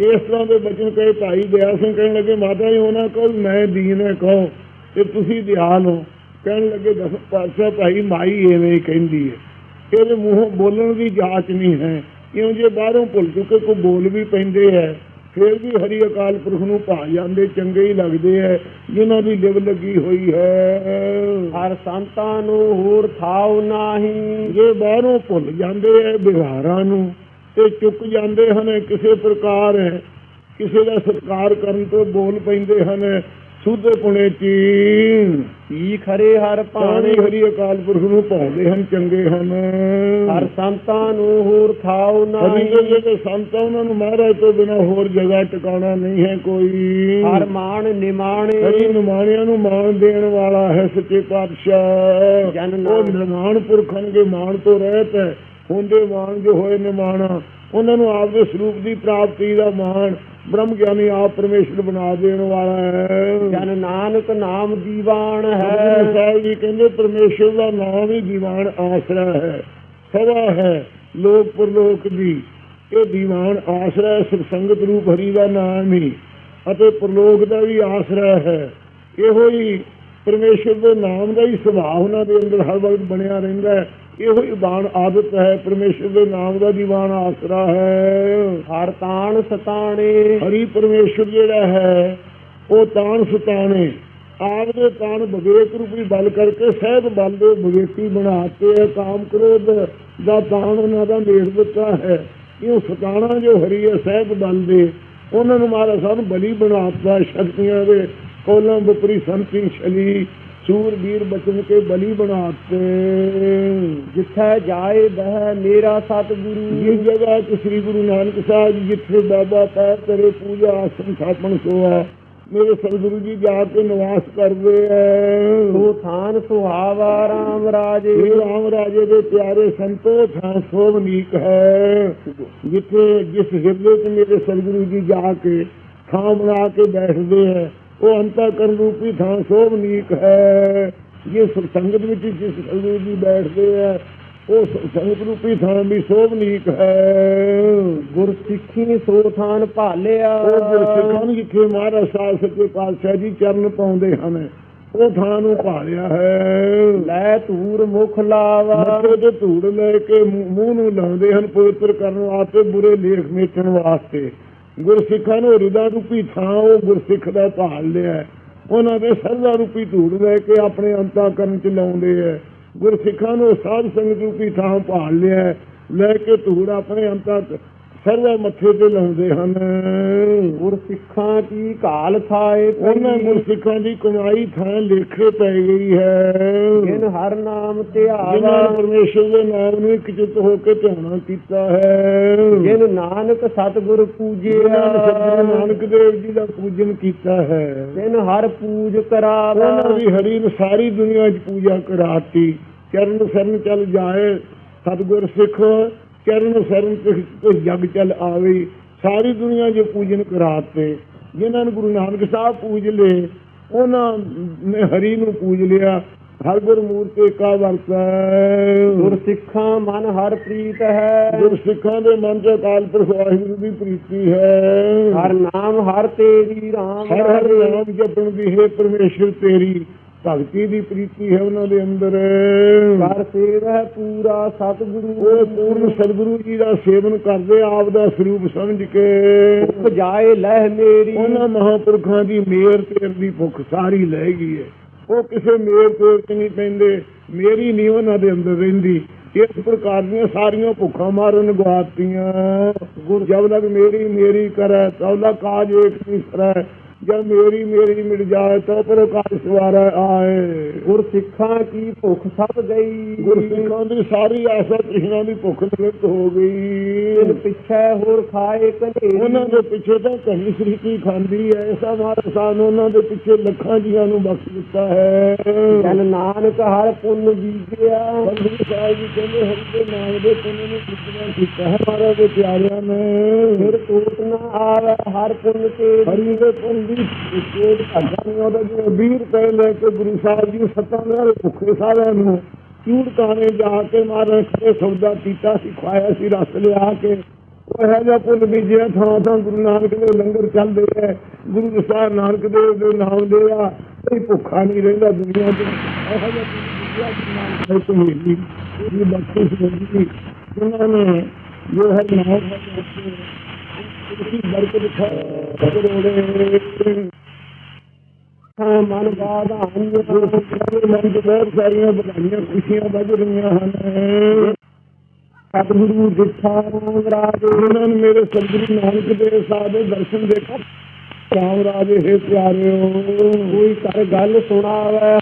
ਇਸ ਤਰ੍ਹਾਂ ਦੇ ਬਚਨ ਕਹੇ ਭਾਈ ਦਇਆ ਸਿੰਘ ਕਹਿਣ ਲੱਗੇ ਮਾਤਾ ਜੀ ਉਹਨਾਂ ਕੋਲ ਮੈਂ ਦੀਨ ਹੈ ਕਹੋ ਤੇ ਤੁਸੀਂ ਦਿਆਲ ਹੋ। ਕਹਿਣ ਲੱਗੇ ਦਸ ਪਾਤਸ਼ਾਹ ਭਾਈ ਮਾਈ ਐਵੇਂ ਕਹਿੰਦੀ ਹੈ। ਇਹਦੇ ਮੂੰਹੋਂ ਬੋਲਣ ਦੀ ਜਾਂਚ ਨਹੀਂ ਹੈ। ਕਿਉਂ ਜੇ ਬਾਹਰੋਂ ਭੁੱਲ ਚੁੱਕੇ ਕੋ ਬੋਲ ਵੀ ਪੈਂਦੇ ਹੈ। ਫਿਰ ਵੀ ਹਰੀ ਅਕਾਲ ਪੁਰਖ ਨੂੰ ਭਾ ਜਾਂਦੇ ਚੰਗੇ ਹੀ ਲੱਗਦੇ ਹੈ। ਜਿਨ੍ਹਾਂ ਦੀ ਲਿਵ ਲੱਗੀ ਹੋਈ ਹੈ। ਹਰ ਸੰਤਾਂ ਨੂੰ ਹੋਰ ਥਾਉ ਨਾਹੀ। ਜੇ ਬਾਹਰੋਂ ਭੁੱਲ ਜਾਂਦੇ ਐ ਵਿਹਾਰਾਂ ਨੂੰ ਤੇ ਚੁੱਕ ਜਾਂਦੇ ਹਨ ਕਿਸੇ ਪ੍ਰਕਾਰ ਕਿਸੇ ਦਾ ਸਤਿਕਾਰ ਕਰਨ ਤੋਂ ਬੋਲ ਪੈਂਦੇ ਹਨ ਸੁਧੇ ਪੁਣੇ ਚੀਨ। ਖਰੇ ਹਰ ਪਾਣੀ ਪਾਣੀ ਹਰੀ ਅਕਾਲ ਪੁਰਖ ਨੂੰ ਪਾਉਂਦੇ ਹਨ ਚੰਗੇ ਹਨ। ਹਰ ਸੰਤਾਂ ਨੂੰ ਹੋਰ ਥਾਉ ਹਰੀ ਨਾਹੀ। ਦੇ ਜਿਹੜੇ ਸੰਤ ਉਹਨਾਂ ਨੂੰ ਮਹਾਰਾਜ ਤੋਂ ਬਿਨਾ ਹੋਰ ਜਗ੍ਹਾ ਟਿਕਾਣਾ ਨਹੀਂ ਹੈ ਕੋਈ। ਹਰ ਮਾਣ ਨਿਮਾਣੇ। ਹਰੀ ਨਿਮਾਣਿਆਂ ਨੂੰ ਮਾਣ ਦੇਣ ਵਾਲਾ ਹੈ ਸੱਚੇ ਪਾਤਸ਼ਾਹ। ਉਹ ਨਾਮ ਨਿਮਾਣ ਪੁਰਖਾਂ ਦੇ ਮਾਣ ਤੋਂ ਰਹਿਤ ਹੈ। ਹੁੰਦੇ ਮਾਣ ਜੋ ਹੋਏ ਨਿਮਾਣਾ। ਉਹਨਾਂ ਨੂੰ ਆਪ ਦੇ ਸਰੂਪ ਦੀ ਪ੍ਰਾਪਤੀ ਦਾ ਮਾਣ ਬ੍ਰਹਮ ਗਿਆਨੀ ਆਪ ਪਰਮੇਸ਼ਰ ਬਣਾ ਦੇਣ ਵਾਲਾ ਹੈ। ਜਨ ਨਾਨਕ ਨਾਮ ਦੀਵਾਨ ਹੈ। ਸਾਹਿਬ ਜੀ ਕਹਿੰਦੇ ਪਰਮੇਸ਼ਰ ਦਾ ਨਾਮ ਹੀ ਦੀਵਾਨ ਆਸਰਾ ਹੈ ਸਦਾ ਹੈ ਲੋਕ ਪਰਲੋਕ ਦੀ। ਇਹ ਦੀਵਾਨ ਆਸਰਾ ਹੈ ਸੰਗਤ ਰੂਪ ਹਰੀ ਦਾ ਨਾਮ ਹੀ ਅਤੇ ਪਰਲੋਕ ਦਾ ਵੀ ਆਸਰਾ ਹੈ। ਇਹੋ ਹੀ ਪਰਮੇਸ਼ਰ ਦੇ ਨਾਮ ਦਾ ਹੀ ਸੁਭਾਅ ਉਹਨਾਂ ਦੇ ਅੰਦਰ ਹਰ ਵਕਤ ਬਣਿਆ ਰਹਿੰਦਾ ਹੈ। ਇਹੋ ਹੀ ਬਾਣ ਆਦਤ ਹੈ ਪਰਮੇਸ਼ਰ ਦੇ ਨਾਮ ਦਾ ਦੀਵਾਨ ਆਸਰਾ ਹੈ। ਹਰ ਤਾਣ ਸਤਾਣੇ। ਹਰੀ ਪਰਮੇਸ਼ਰ ਜਿਹੜਾ ਹੈ ਉਹ ਤਾਣ ਸਤਾਣੇ। ਆਪ ਦੇ ਤਾਣ ਵਿਵੇਕ ਰੂਪੀ ਬਲ ਕਰਕੇ ਸਹਿਬ ਬਲ ਦੇ ਵਿਵੇਕੀ ਬਣਾਤੇ ਹੈ ਕਾਮ ਕ੍ਰੋਧ ਦਾ ਤਾਣ ਉਹਨਾਂ ਦਾ ਮੇੜ ਦਿੱਤਾ ਹੈ। ਇਹ ਸਤਾਣਾ ਜੋ ਹਰੀ ਹੈ ਸਹਿਬ ਬਲ ਦੇ ਉਹਨਾਂ ਨੂੰ ਮਹਾਰਾਜ ਸਾਨੂੰ ਬਲੀ ਬਣਾਤਾ ਸ਼ਕਤੀਆਂ ਦੇ ਕੋਲਾਂ ਬਪਰੀ ਸੰਤੀ ਛਲੀ। ਸੂਰਬੀਰ ਬਚਨ ਕੇ ਬਲੀ ਬਣਾਤੇ। ਜਿੱਥੈ ਜਾਏ ਬਹਿ ਮੇਰਾ ਸਤਿਗੁਰੂ। ਜਿਸ ਜਗ੍ਹਾ ਤੇ ਸ੍ਰੀ ਗੁਰੂ ਨਾਨਕ ਸਾਹਿਬ ਜਿੱਥੇ ਬਾਬਾ ਪੈਰ ਕਰੇ ਪੂਜਾ ਆਸਨ ਥਾਪਣ ਸੋਆ ਮੇਰੇ ਸਤਿਗੁਰੂ ਜੀ ਜਾ ਕੇ ਨਿਵਾਸ ਕਰਦੇ ਐ। ਸੋ ਥਾਨ ਸੁਹਾਵਾ ਰਾਮ ਰਾਜੇ। ਰਾਮ ਰਾਜੇ ਦੇ ਪਿਆਰੇ ਸੰਤੋ ਥਾਂ ਸੋਭਨੀਕ ਹੈ। ਜਿੱਥੇ ਜਿਸ ਹਿਰਦੇ ਚ ਮੇਰੇ ਸਤਿਗੁਰੂ ਜੀ ਜਾ ਕੇ ਥਾਂ ਬਣਾ ਕੇ ਬੈਠਦੇ ਹੈ ਉਹ ਅੰਤਕਰਨ ਰੂਪੀ ਥਾਂ ਸੋਭਨੀਕ ਹੈ। ਜਿਸ ਸੰਗਤ ਵਿੱਚ ਜਿਸ ਸਤਿਗੁਰੂ ਜੀ ਬੈਠਦੇ ਹੈ ਉਹ ਸੰਗਤ ਰੂਪੀ ਥਾਂ ਵੀ ਸੋਭਨੀਕ ਹੈ। ਗੁਰ ਸਿੱਖੀ ਸੋ ਥਾਨ ਭਾਲਿਆ। ਉਹ ਗੁਰਸਿੱਖਾਂ ਨੂੰ ਜਿੱਥੇ ਮਹਾਰਾਜ ਸਾਹਿਬ ਸੱਚੇ ਪਾਤਸ਼ਾਹ ਜੀ ਚਰਨ ਪਾਉਂਦੇ ਹਨ ਉਹ ਥਾਂ ਨੂੰ ਭਾਲਿਆ ਹੈ। ਲੈ ਧੂਰ ਮੁਖ ਲਾਵਾ। ਮੱਥੇ ਤੇ ਧੂੜ ਲੈ ਕੇ ਮੂੰਹ ਮੂੰਹ ਨੂੰ ਲਾਉਂਦੇ ਹਨ ਪਵਿੱਤਰ ਕਰਨ ਵਾਸਤੇ ਬੁਰੇ ਲੇਖ ਮੇਟਣ ਵਾਸਤੇ। ਗੁਰਸਿੱਖਾਂ ਨੂੰ ਹਿਰਦਾ ਰੂਪੀ ਥਾਂ ਉਹ ਗੁਰਸਿੱਖ ਦਾ ਭਾਲ ਲਿਆ। ਉਹਨਾਂ ਦੇ ਸਰਦਾ ਰੂਪੀ ਧੂੜ ਲੈ ਕੇ ਆਪਣੇ ਅੰਤਾ ਕਰਨ ਚ ਲਾਉਂਦੇ ਹੈ ਗੁਰਸਿੱਖਾਂ ਨੂੰ ਸਾਧ ਸੰਗਤ ਰੂਪੀ ਥਾਂ ਭਾਲ ਲਿਆ। ਲੈ ਕੇ ਧੂੜ ਆਪਣੇ ਅੰਤਾ ਸਰਦਾ ਮੱਥੇ ਤੇ ਲਾਉਂਦੇ ਹਨ ਗੁਰ ਸਿੱਖਾਂ ਕੀ ਘਾਲ ਥਾਏ ਉਹਨਾਂ ਗੁਰਸਿੱਖਾਂ ਦੀ ਕਮਾਈ ਥਾਂ ਲੇਖੇ ਪੈ ਗਈ ਹੈ ਜਿਨ ਹਰ ਨਾਮ ਧਿਆਵਾ ਪਰਮੇਸ਼ਰ ਦੇ ਨਾਮ ਨੂੰ ਇਕਜੁੱਟ ਹੋ ਕੇ ਧਿਆਨਾ ਕੀਤਾ ਹੈ। ਜਿਨ ਨਾਨਕ ਸਤਿਗੁਰ ਪੂਜਿਆ। ਨਾਨਕ ਦੇਵ ਜੀ ਦਾ ਪੂਜਨ ਕੀਤਾ ਹੈ। ਜਿਨ ਹਰ ਪੂਜ ਕਰਾਵਾ। ਉਹਨਾਂ ਦੀ ਹਰੀ ਨੂੰ ਸਾਰੀ ਦੁਨੀਆ 'ਚ ਪੂਜਾ ਕਰਾਤੀ। ਚਰਨ ਸਰਨ ਚੱਲ ਜਾਏ ਸਤਿਗੁਰ ਸਿੱਖ। ਚਰਨ ਸਰਨ ਤੇ ਜਗ ਚੱਲ ਆਵੇ। ਸਾਰੀ ਦੁਨੀਆ 'ਚ ਪੂਜਨ ਕਰਾਤੇ। ਜਿਨ੍ਹਾਂ ਨੂੰ ਗੁਰੂ ਨਾਨਕ ਸਾਹਿਬ ਪੂਜ ਲਏ ਉਹਨਾਂ ਨੇ ਹਰੀ ਨੂੰ ਪੂਜ ਲਿਆ। ਹਰ ਗੁਰ ਮੂਰਤੇ ਕਾ ਵਰਤੈ ਗੁਰ ਸਿੱਖਾਂ ਮਨ ਹਰ ਪ੍ਰੀਤ ਹੈ। ਗੁਰਸਿੱਖਾਂ ਦੇ ਮਨ 'ਚ ਅਕਾਲ ਪੁਰਖ ਵਾਹਿਗੁਰੂ ਦੀ ਪ੍ਰੀਤੀ ਹੈ। ਹਰ ਨਾਮ ਹਰ ਤੇਰੀ ਰਾਮ ਹਰ ਹਰ ਨਾਮ ਜਪਣ ਦੀ ਹੈ ਪਰਮੇਸ਼ਰ ਤੇਰੀ ਭਗਤੀ ਦੀ ਪ੍ਰੀਤੀ ਹੈ ਉਹਨਾਂ ਦੇ ਅੰਦਰ। ਕਰ ਸੇਵ ਹੈ ਪੂਰਾ ਸਤਿਗੁਰੂ। ਉਹ ਪੂਰਨ ਸਤਿਗੁਰੂ ਜੀ ਦਾ ਸੇਵਨ ਕਰਦੇ ਆਪ ਦਾ ਸਰੂਪ ਸਮਝ ਕੇ। ਉਪਜਾਏ ਲਹਿ ਮੇਰੀ। ਉਹਨਾਂ ਮਹਾਪੁਰਖਾਂ ਦੀ ਮੇਰ ਤੇਰ ਦੀ ਭੁੱਖ ਸਾਰੀ ਲੈ ਗਈ ਹੈ। ਉਹ ਕਿਸੇ ਮੇਰ ਤੇਰ ਚ ਨਹੀਂ ਪੈਂਦੇ। ਮੇਰੀ ਨਹੀਂ ਉਹਨਾਂ ਦੇ ਅੰਦਰ ਰਹਿੰਦੀ। ਇਸ ਪ੍ਰਕਾਰ ਦੀਆਂ ਸਾਰੀਆਂ ਭੁੱਖਾਂ ਮਾਰਨ ਗਵਾਤੀਆਂ ਗੁਰ ਜਬ ਲਗ ਮੇਰੀ ਮੇਰੀ ਕਰੈ ਤਉ ਲਗ ਕਾਜ ਏਕ ਨਹੀਂ ਸਰੈ ਜਦ ਮੇਰੀ ਮੇਰੀ ਮਿਟ ਜਾਏ ਤਉ ਪਰ ਕਾਜ ਸਵਾਰੈ ਆਏ। ਗੁਰ ਸਿੱਖਾਂ ਕੀ ਭੁੱਖ ਸਭ ਗਈ। ਗੁਰਸਿੱਖਾਂ ਦੀ ਸਾਰੀ ਆਸਾ ਤ੍ਰਿਸ਼ਨਾ ਦੀ ਭੁੱਖ ਨਿਵਰਤ ਹੋ ਗਈ। ਤਿਨ ਪਿੱਛੇ ਹੋਰ ਖਾਏ ਕਨੇਰੀ ਉਹਨਾਂ ਦੇ ਪਿੱਛੇ ਤਾਂ ਕਹੀ ਸ੍ਰਿਸ਼ਟੀ ਖਾਂਦੀ ਹੈ ਐਸਾ ਮਹਾਰਾਜ ਸਾਹਿਬ ਨੇ ਉਹਨਾਂ ਦੇ ਪਿੱਛੇ ਲੱਖਾਂ ਜੀਆਂ ਨੂੰ ਬਖਸ਼ ਦਿੱਤਾ ਹੈ। ਜਨ ਨਾਨਕ ਹਰ ਪੁੰਨ ਬੀਜਿਆ। ਬੰਦੂ ਸਾਹਿਬ ਜੀ ਕਹਿੰਦੇ ਹਰੀ ਦੇ ਨਾਮ ਦੇ ਪੁੰਨ ਨੂੰ ਕਿਤਨਾ ਕੀਤਾ ਹੈ ਮਹਾਰਾਜ ਦੇ ਪਿਆਰਿਆਂ ਨੇ। ਫਿਰ ਟੂਟ ਨਾ ਆਵੇ ਹਰ ਪੁੰਨ ਤੇ। ਹਰੀ ਦੇ ਪੁੰਨ ਦੀ ਕੋਟ ਭਾਗਾ ਨਹੀਂ ਉਹਦਾ ਜਿਵੇਂ 20 ਰੁਪਏ ਲੈ ਕੇ ਗੁਰੂ ਸਾਹਿਬ ਜੀ ਸੱਤਾਂ ਨਾਲ ਭੁੱਖੇ ਸਾਰਿਆਂ ਨੂੰ ਚੂੜ ਕਾਣੇ ਜਾ ਕੇ ਮਾਰਨ ਖੜੇ ਸੌਦਾ ਕੀਤਾ ਸੀ ਖਵਾਇਆ ਸੀ ਰਸ ਲਿਆ ਕੇ ਉਹ ਇਹੋ ਜਿਹਾ ਪੁੱਲ ਬੀਜਿਆ ਥਾਂ ਥਾਂ ਗੁਰੂ ਨਾਨਕ ਦੇ ਲੰਗਰ ਚੱਲਦੇ ਐ ਗੁਰੂ ਸਾਹਿਬ ਨਾਨਕ ਦੇਵ ਦੇ ਨਾਮ ਦੇ ਆ ਕੋਈ ਭੁੱਖਾ ਨਹੀਂ ਰਹਿੰਦਾ ਦੁਨੀਆ 'ਚ ਇਹੋ ਜਿਹਾ ਪੁੱਲ ਬੀਜਿਆ ਗੁਰੂ ਨਾਨਕ ਦੇਵ ਇਹ ਬੱਚੇ ਸੀ ਉਹਨਾਂ ਨੇ ਜੋ ਹੈ ਨਾਮ ਹੈ ਉਸੀ ਬਰਕਤ ਖਾ ਹਾਂ ਮਨ ਬਾਦ ਆਨੰਦ ਦੇ ਮਨ ਚ ਬਹੁਤ ਸਾਰੀਆਂ ਵਧਾਈਆਂ ਖੁਸ਼ੀਆਂ ਵੱਜ ਰਹੀਆਂ ਹਨ ਸਤਿਗੁਰੂ ਦਿੱਠਾ ਰਾਮ ਰਾਜ ਉਹਨਾਂ ਨੂੰ ਮੇਰੇ ਸਤਿਗੁਰੂ ਨਾਨਕ ਦੇਵ ਸਾਹਿਬ ਦੇ ਦਰਸ਼ਨ ਦੇਖੋ ਰਾਮ ਰਾਜ ਹੈ ਪਿਆਰਿਓ ਕੋਈ ਕਰ ਗੱਲ ਸੁਣਾਵੇ। ਆਮ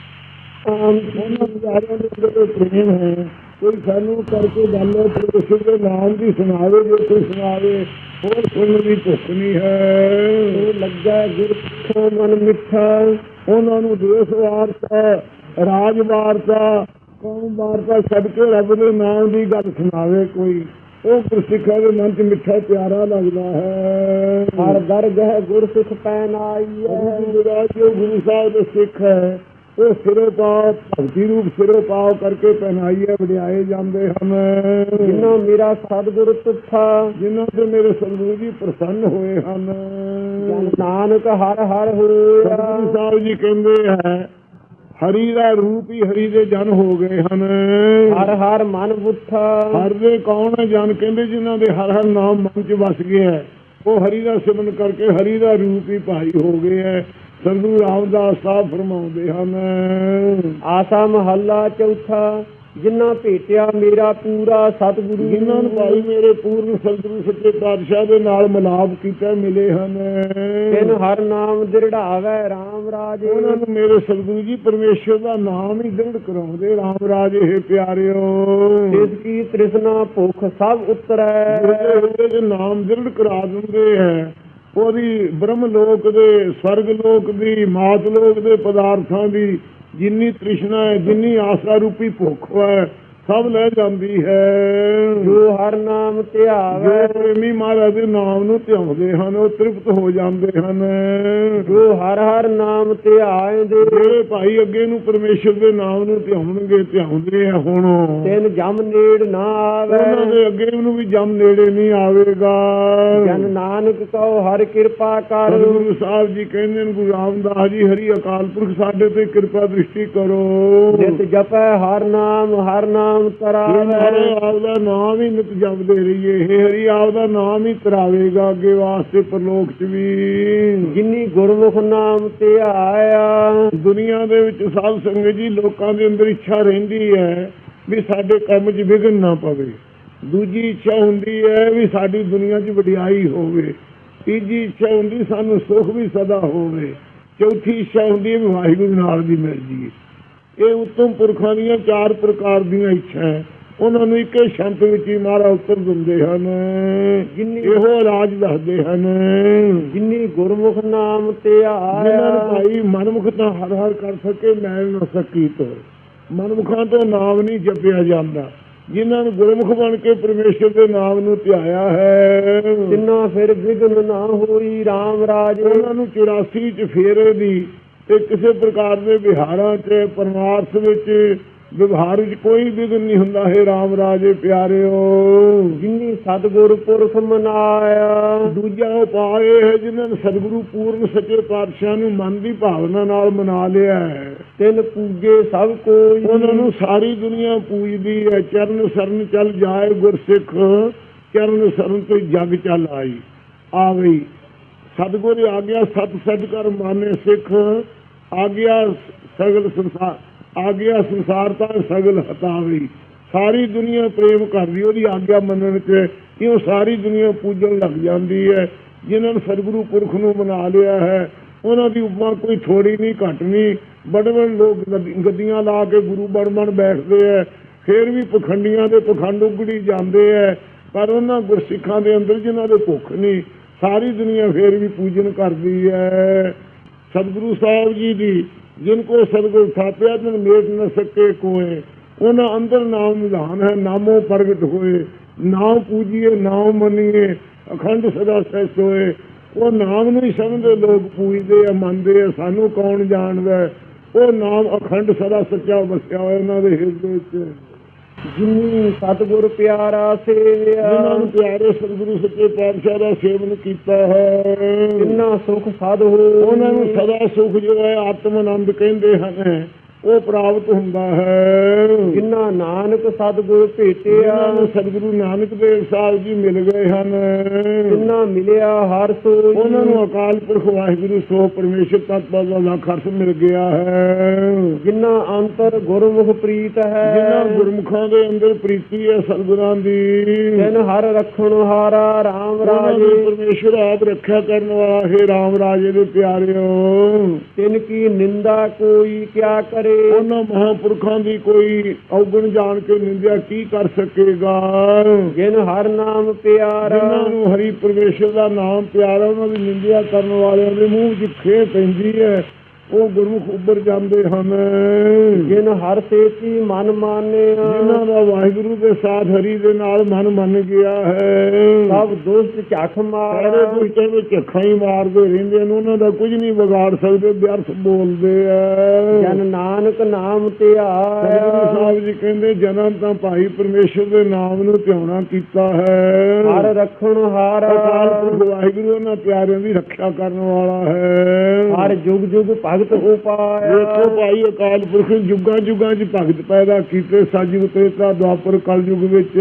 ਉਹਨਾਂ ਪਿਆਰਿਆਂ ਦੇ ਜਿਹੜੇ ਪ੍ਰੇਮ ਹੈ ਕੋਈ ਸਾਨੂੰ ਕਰਕੇ ਗੱਲ ਪ੍ਰਭੂ ਦੇ ਨਾਮ ਦੀ ਸੁਣਾਵੇ ਜੇ ਕੋਈ ਸੁਣਾਵੇ ਹੋਰ ਸੁਣਨ ਦੀ ਭੁੱਖ ਨਹੀਂ ਹੈ। ਉਹ ਲੱਗਾ ਗੁਰਖੋ ਮਨ ਮਿੱਠਾ ਉਹਨਾਂ ਨੂੰ ਦੇਸ ਵਾਰਤਾ ਰਾਜ ਵਾਰਤਾ ਕੌਮ ਵਾਰਤਾ ਛੱਡ ਕੇ ਰੱਬ ਦੇ ਨਾਮ ਦੀ ਗੱਲ ਸੁਣਾਵੇ ਕੋਈ। ਉਹ ਗੁਰਸਿੱਖਾਂ ਦੇ ਮਨ 'ਚ ਮਿੱਠਾ ਪਿਆਰਾ ਲੱਗਦਾ ਹੈ। ਹਰ ਦਰਗ ਹੈ ਗੁਰਸਿੱਖ ਪੈਨ ਆਈ ਹੈ। ਜਿਹੜਾ ਜੋ ਗੁਰੂ ਸਾਹਿਬ ਦੇ ਸਿੱਖ ਹੈ ਉਹ ਸਿਰੋਂ ਪਾਉ ਭਗਤੀ ਰੂਪ ਸਿਰੋਂ ਪਾਉ ਕਰਕੇ ਪਹਿਨਾਈਏ ਵਡਿਆਏ ਜਾਂਦੇ ਹਨ। ਜਿਨ੍ਹਾਂ ਮੇਰਾ ਸਤਿਗੁਰ ਤੁਠਾ ਜਿਨ੍ਹਾਂ ਤੇ ਮੇਰੇ ਸਤਿਗੁਰੂ ਜੀ ਪ੍ਰਸੰਨ ਹੋਏ ਹਨ। ਜਨ ਨਾਨਕ ਹਰ ਹਰ ਹੋਇਆ। ਸਤਿਗੁਰੂ ਸਾਹਿਬ ਜੀ ਕਹਿੰਦੇ ਹੈ ਹਰੀ ਦਾ ਰੂਪ ਹੀ ਹਰੀ ਦੇ ਜਨ ਹੋ ਗਏ ਹਨ। ਹਰ ਹਰ ਮਨ ਬੁੱਠਾ। ਹਰ ਦੇ ਕੌਣ ਜਨ? ਕਹਿੰਦੇ ਜਿਨ੍ਹਾਂ ਦੇ ਹਰ ਹਰ ਨਾਮ ਮਨ ਚ ਵਸ ਗਿਆ ਹੈ। ਉਹ ਹਰੀ ਦਾ ਸਿਮਰਨ ਕਰਕੇ ਹਰੀ ਦਾ ਰੂਪ ਹੀ ਭਾਈ ਹੋ ਗਏ ਹੈ। ਸੰਧੂ ਰਾਮਦਾਸ ਸਾਹਿਬ ਫਰਮਾਉਂਦੇ ਹਨ। ਆਸਾ ਮਹੱਲਾ ਚੌਥਾ ਜਿਨ੍ਹਾਂ ਭੇਟਿਆ ਮੇਰਾ ਪੂਰਾ ਸਤਿਗੁਰੂ। ਜਿਨ੍ਹਾਂ ਨੂੰ ਭਾਈ ਮੇਰੇ ਪੂਰਨ ਸਤਿਗੁਰੂ ਸੱਚੇ ਪਾਤਸ਼ਾਹ ਦੇ ਨਾਲ ਮਿਲਾਪ ਕੀਤਾ ਮਿਲੇ ਹਨ। ਤਿਨ ਹਰ ਨਾਮ ਦਿਰੜਾਵੇ RAM ਰਾਜ। ਉਹਨਾਂ ਨੂੰ ਮੇਰੇ ਸਤਿਗੁਰੂ ਜੀ ਪਰਮੇਸ਼ਰ ਦਾ ਨਾਮ ਹੀ ਦ੍ਰਿੜ ਕਰਾਉਂਦੇ। ਰਾਮ ਰਾਜ ਇਹ ਪਿਆਰਿਓ। ਜਿਸ ਕੀ ਤ੍ਰਿਸ਼ਨਾ ਭੁੱਖ ਸਭ ਉਤਰੈ। ਉਹਦੇ ਨਾਮ ਦ੍ਰਿੜ ਕਰਾ ਦਿੰਦੇ ਹੈ। ਉਹਦੀ ਬ੍ਰਹਮ ਲੋਕ ਦੇ, ਸਵਰਗ ਲੋਕ ਦੀ, ਮਾਤ ਲੋਕ ਦੇ ਪਦਾਰਥਾਂ ਦੀ ਜਿੰਨੀ ਤ੍ਰਿਸ਼ਨਾ ਹੈ, ਜਿੰਨੀ ਆਸਾ ਰੂਪੀ ਭੁੱਖ ਹੈ ਸਭ ਲੈ ਜਾਂਦੀ ਹੈ। ਜੋ ਹਰ ਨਾਮ ਜੋ ਧਿਆਵੇ ਪ੍ਰੇਮੀ ਮਹਾਰਾਜ ਦੇ ਨਾਮ ਨੂੰ ਧਿਆਉਂਦੇ ਹਨ ਉਹ ਤ੍ਰਿਪਤ ਹੋ ਜਾਂਦੇ ਹਨ। ਜੋ ਹਰ ਹਰ ਨਾਮ ਧਿਆਏਂਦੇ। ਜਿਹੜੇ ਭਾਈ ਅੱਗੇ ਨੂੰ ਪਰਮੇਸ਼ਰ ਦੇ ਨਾਮ ਨੂੰ ਧਿਆਉਣਗੇ ਧਿਆਉਂਦੇ ਆ ਹੁਣ। ਤਿਨ ਜਮ ਨੇੜ ਨਾ ਆਵੇ। ਉਹਨਾਂ ਦੇ ਅੱਗੇ ਨੂੰ ਵੀ ਜਮ ਨੇੜੇ ਨਹੀਂ ਆਵੇਗਾ। ਜਨ ਨਾਨਕ ਕਉ ਹਰ ਕਿਰਪਾ ਕਰ। ਗੁਰੂ ਸਾਹਿਬ ਜੀ ਕਹਿੰਦੇ ਨੇ ਗੁਰੂ ਰਾਮਦਾਸ ਜੀ ਹਰੀ ਅਕਾਲ ਪੁਰਖ ਸਾਡੇ ਤੇ ਕਿਰਪਾ ਦ੍ਰਿਸ਼ਟੀ ਕਰੋ। ਜਿਤ ਜਪੈ ਹਰ ਨਾਮ ਹਰ ਨਾਮ ਹਰੇ ਤਰਾਵੇ ਆਪਦਾ ਨਾਮ ਹੀ ਨਿਤ ਜਪਦੇ ਰਹੀਏ। ਇਹ ਹਰੀ ਆਪਦਾ ਨਾਮ ਹੀ ਤਰਾਵੇਗਾ ਅੱਗੇ ਵਾਸਤੇ ਪਰਲੋਕ ਚ ਵੀ। ਜਿਨੀ ਗੁਰਮੁਖ ਨਾਮ ਧਿਆਇਆ ਦੁਨੀਆ ਦੇ ਵਿੱਚ ਸਾਧ ਸੰਗਤ ਜੀ ਲੋਕਾਂ ਦੇ ਅੰਦਰ ਇੱਛਾ ਰਹਿੰਦੀ ਹੈ ਵੀ ਸਾਡੇ ਕੰਮ 'ਚ ਵਿਘਨ ਨਾ ਪਵੇ। ਦੂਜੀ ਇੱਛਾ ਹੁੰਦੀ ਹੈ ਵੀ ਸਾਡੀ ਦੁਨੀਆ 'ਚ ਵਡਿਆਈ ਹੋਵੇ। ਤੀਜੀ ਇੱਛਾ ਹੁੰਦੀ ਸਾਨੂੰ ਸੁੱਖ ਵੀ ਸਦਾ ਹੋਵੇ। ਚੌਥੀ ਇੱਛਾ ਹੁੰਦੀ ਹੈ ਵੀ ਵਾਹਿਗੁਰੂ ਨਾਲ ਦੀ ਮਿਲ ਜੀਏ। ਇਹ ਉੱਤਮ ਪੁਰਖਾਂ ਦੀਆਂ ਚਾਰ ਪ੍ਰਕਾਰ ਦੀਆਂ ਇੱਛਾ ਉਹਨਾਂ ਨੂੰ ਇੱਕੇ ਸ਼ੰਤ ਵਿੱਚ ਹੀ ਮਾਰਾ ਉੱਤਰ ਦਿੰਦੇ ਹਨ। ਜਿਨੀ ਇਹੋ ਰਾਜ ਦੱਸਦੇ ਹਨ। ਜਿਨੀ ਗੁਰਮੁਖ ਨਾਮ ਨੂੰ ਧਿਆਇਆ ਭਾਈ ਮਨਮੁਖ ਤਾਂ ਹਰ ਹਰ ਕਰ ਸਕੇ ਮੈਲ ਨਾ ਸਕੀ ਤੋ। ਮਨਮੁਖਾਂ ਤੋਂ ਨਾਮ ਨਹੀਂ ਜਪਿਆ ਜਾਂਦਾ। ਜਿਨ੍ਹਾਂ ਨੂੰ ਗੁਰਮੁਖ ਬਣ ਕੇ ਪਰਮੇਸ਼ਰ ਦੇ ਨਾਮ ਨੂੰ ਧਿਆਇਆ ਹੈ। ਤਿੰਨਾ ਫਿਰ ਵਿਗਨ ਨਾ ਹੋਈ RAM ਰਾਜ। ਉਹਨਾਂ ਨੂੰ 84 ਚ ਫੇਰੇ ਦੀ ਤੇ ਕਿਸੇ ਪ੍ਰਕਾਰ ਦੇ ਵਿਹਾਰਾਂ ਚ, ਪਰਮਾਰਥ ਵਿੱਚ ਵਿਵਹਾਰ ਵਿੱਚ ਕੋਈ ਵਿਗਨ ਨਹੀਂ ਹੁੰਦਾ। ਹੈ RAM ਰਾਜੇ ਪਿਆਰਿਓ, ਜਿਨੀ ਸਤਗੁਰ ਪੁਰਖ ਮਨਾਇਆ, ਦੂਜਾ ਉਪਾਅ ਹੈ ਜਿਨ੍ਹਾਂ ਨੇ ਸਤਿਗੁਰੂ ਪੂਰਨ ਸੱਚੇ ਪਾਤਸ਼ਾਹ ਨੂੰ ਮਨ ਦੀ ਭਾਵਨਾ ਨਾਲ ਮਨਾ ਲਿਆ ਹੈ। ਤਿੰਨ ਪੂਜੇ ਸਭ ਕੋਈ, ਉਹਨਾਂ ਨੂੰ ਸਾਰੀ ਦੁਨੀਆ ਪੂਜਦੀ ਹੈ। ਚਰਨ ਸਰਨ ਚੱਲ ਜਾਏ ਗੁਰਸਿੱਖ, ਚਰਨ ਸਰਨ ਤੇ ਜਗ ਚੱਲ ਆਈ। ਆ ਗਈ ਸਤਿਗੁਰ ਆਗਿਆ ਸਤ ਸਤ ਕਰ ਮਾਨੇ ਸਿੱਖ। ਆ ਗਿਆ ਸਗਲ ਸੰਸਾਰ, ਆ ਗਿਆ ਸੰਸਾਰ ਤਾਂ ਸਗਲ ਹਟਾਵਈ ਸਾਰੀ ਦੁਨੀਆ ਪ੍ਰੇਮ ਕਰਦੀ, ਉਹਦੀ ਆਗਿਆ ਮੰਨਣ ਚ ਕਿਉਂ ਸਾਰੀ ਦੁਨੀਆ ਪੂਜਣ ਲੱਗ ਜਾਂਦੀ ਹੈ। ਜਿਨ੍ਹਾਂ ਨੇ ਸਤਿਗੁਰੂ ਪੁਰਖ ਨੂੰ ਮਨਾ ਲਿਆ ਹੈ, ਉਹਨਾਂ ਦੀ ਉਪਮਾ ਕੋਈ ਥੋੜੀ ਨਹੀਂ, ਘੱਟ ਨਹੀਂ। ਬੜੇ ਬੜੇ ਲੋਕ ਗੱਦੀ- ਗੱਦੀਆਂ ਲਾ ਕੇ ਗੁਰੂ ਬਣ ਬਣ ਬੈਠਦੇ ਐ ਫੇਰ ਵੀ ਪਖੰਡੀਆਂ ਦੇ ਪਖੰਡ ਉਗੜੀ ਜਾਂਦੇ ਐ ਪਰ ਉਹਨਾਂ ਗੁਰਸਿੱਖਾਂ ਦੇ ਅੰਦਰ ਜਿਨ੍ਹਾਂ ਦੇ ਭੁੱਖ ਨਹੀਂ ਸਾਰੀ ਦੁਨੀਆ ਫੇਰ ਵੀ ਪੂਜਨ ਕਰਦੀ ਹੈ। ਸਤਿਗੁਰੂ ਸਾਹਿਬ ਜੀ ਦੀ, ਜਿਨ ਕੋ ਸਤਿਗੁਰ ਥਾਪਿਆ, ਤਨ ਮੇਟ ਨ ਸਕੇ ਕੋਏ। ਉਹਨਾਂ ਅੰਦਰ ਨਾਮ ਨਿਧਾਨ ਹੈ, ਨਾਮੋ ਪ੍ਰਗਟ ਹੋਏ। ਨਾਮ ਪੂਜੀਏ, ਨਾਮ ਮੰਨੀਏ, ਅਖੰਡ ਸਦਾ ਸਹਿਸ ਹੋਏ। ਉਹ ਨਾਮ ਨੂੰ ਹੀ ਸਮਝਦੇ, ਲੋਕ ਪੂਜਦੇ ਆ, ਮੰਨਦੇ ਆ, ਸਾਨੂੰ ਕੌਣ ਜਾਣਦਾ? ਉਹ ਨਾਮ ਅਖੰਡ ਸਦਾ ਸੱਚਾ ਵਸਿਆ ਹੋਇਆ ਉਹਨਾਂ ਦੇ ਹਿਰਦੇ ਵਿੱਚ। ਜਿਨੀ ਸਤਿਗੁਰ ਪਿਆਰਾ ਸੇਵਿਆ ਜਿਨ੍ਹਾਂ ਨੂੰ ਪਿਆਰੇ ਸਤਿਗੁਰੂ ਸੱਚੇ ਪਾਤਸ਼ਾਹ ਦਾ ਸੇਵਨ ਕੀਤਾ ਹੈ। ਜਿਨਾ ਸੁਖ ਸਾਧ ਹੋ ਉਹਨਾਂ ਨੂੰ ਸਦਾ ਸੁਖ ਜੋ ਹੈ ਆਤਮ ਆਨੰਦ ਕਹਿੰਦੇ ਹਨ। ਉਹ ਪ੍ਰਾਪਤ ਹੁੰਦਾ ਹੈ। ਜਿਨਾ ਨਾਨਕ ਸਤਿਗੁਰ ਭੇਟਿਆ ਜਿਨ੍ਹਾਂ ਸਤਿਗੁਰੂ ਨਾਨਕ ਦੇਵ ਸਾਹਿਬ ਜੀ ਮਿਲ ਗਏ ਹਨ। ਜਿਨਾ ਮਿਲਿਆ ਹਰ ਸੋਈ ਉਹਨਾਂ ਨੂੰ ਅਕਾਲ ਪੁਰਖ ਵਾਹਿਗੁਰੂ ਸੋ ਪਰਮੇਸ਼ਰ ਤਤਪਰ ਦਾ ਖਰਚ ਮਿਲ ਗਿਆ ਹੈ। ਜਿਨਾ ਅੰਤਰ ਗੁਰਮੁਖ ਪ੍ਰੀਤ ਹੈ। ਜਿਨ੍ਹਾਂ ਗੁਰਮੁਖਾਂ ਦੇ ਅੰਦਰ ਪ੍ਰੀਤੀ ਹੈ ਸਤਿਗੁਰਾਂ ਦੀ। ਤਿਨ ਹਰ ਰਖਣ ਹਾਰਾ RAM ਦੀ ਰਾਜੇ। ਪਰਮੇਸ਼ਰ ਆਪ ਰੱਖਿਆ ਕਰਨ ਵਾਲਾ ਹੈ ਰਾਮ ਰਾਜੇ ਦੇ ਪਿਆਰਿਓ। ਤਿਨ ਕੀ ਨਿੰਦਾ ਕੋਈ ਕਿਆ ਕਰੇ। ਉਹਨਾਂ ਮਹਾਂਪੁਰਖਾਂ ਦੀ ਕੋਈ ਔਗਣ ਜਾਣ ਕੇ ਨਿੰਦਿਆ ਕੀ ਕਰ ਸਕੇਗਾ? ਜਿਨ ਹਰ ਨਾਮ ਪਿਆਰਾ। ਜਿਨ੍ਹਾਂ ਨੂੰ ਹਰੀ ਪਰਮੇਸ਼ਰ ਦਾ ਨਾਮ ਪਿਆਰਾ ਉਹਨਾਂ ਦੀ ਨਿੰਦਿਆ ਕਰਨ ਵਾਲਿਆਂ ਦੇ ਮੂੰਹ 'ਚ ਖੇ ਪੈਂਦੀ ਹੈ। ਉਹ ਗੁਰਮੁਖ ਉੱਭਰ ਜਾਂਦੇ ਹਨ। ਜਿਨ ਹਰ ਸੇਤੀ ਮਨ ਮਾਨਿਆ। ਜਿਨ੍ਹਾਂ ਦਾ ਵਾਹਿਗੁਰੂ ਦੇ ਸਾਥ ਹਰੀ ਦੇ ਨਾਲ ਮਨ ਮੰਨ ਗਿਆ ਹੈ। ਸਭ ਦੁਸ਼ਟ ਝਖ ਸਾਰੇ ਮਾਰ ਦੁਸ਼ਟਾਂ ਵਿੱਚ ਅੱਖਾਂ ਹੀ ਮਾਰਦੇ ਰਹਿੰਦੇ ਨੇ ਉਹਨਾਂ ਦਾ ਕੁਝ ਨਹੀਂ ਵਿਗਾੜ ਸਕਦੇ ਵਿਅਰਥ ਬੋਲਦੇ ਆ। ਜਨ ਨਾਨਕ ਨਾਮ ਸਤਿਗੁਰੂ ਧਿਆਇਆ ਸਾਹਿਬ ਜੀ ਕਹਿੰਦੇ ਜਨਮ ਤਾਂ ਭਾਈ ਪਰਮੇਸ਼ਰ ਦੇ ਨਾਮ ਨੂੰ ਧਿਆਉਣਾ ਕੀਤਾ ਹੈ। ਹਰ ਰਖਣ ਹਾਰ। ਅਕਾਲ ਪੁਰਖ ਵਾਹਿਗੁਰੂ ਉਹਨਾਂ ਪਿਆਰਿਆਂ ਦੀ ਰੱਖਿਆ ਕਰਨ ਵਾਲਾ ਹੈ। ਹਰ ਜੁਗ ਜੁਗ ਭਗਤ ਹੋ ਦੇਖੋ ਪਾਇਆ ਭਾਈ ਅਕਾਲ ਪੁਰਖ ਜੁਗਾਂ ਜੁਗਾਂ 'ਚ ਭਗਤ ਪੈਦਾ ਕੀਤੇ ਸਤਿਯੁਗ ਤ੍ਰੇਤਾ ਦੁਆਪਰ ਕਲਯੁਗ ਵਿੱਚ।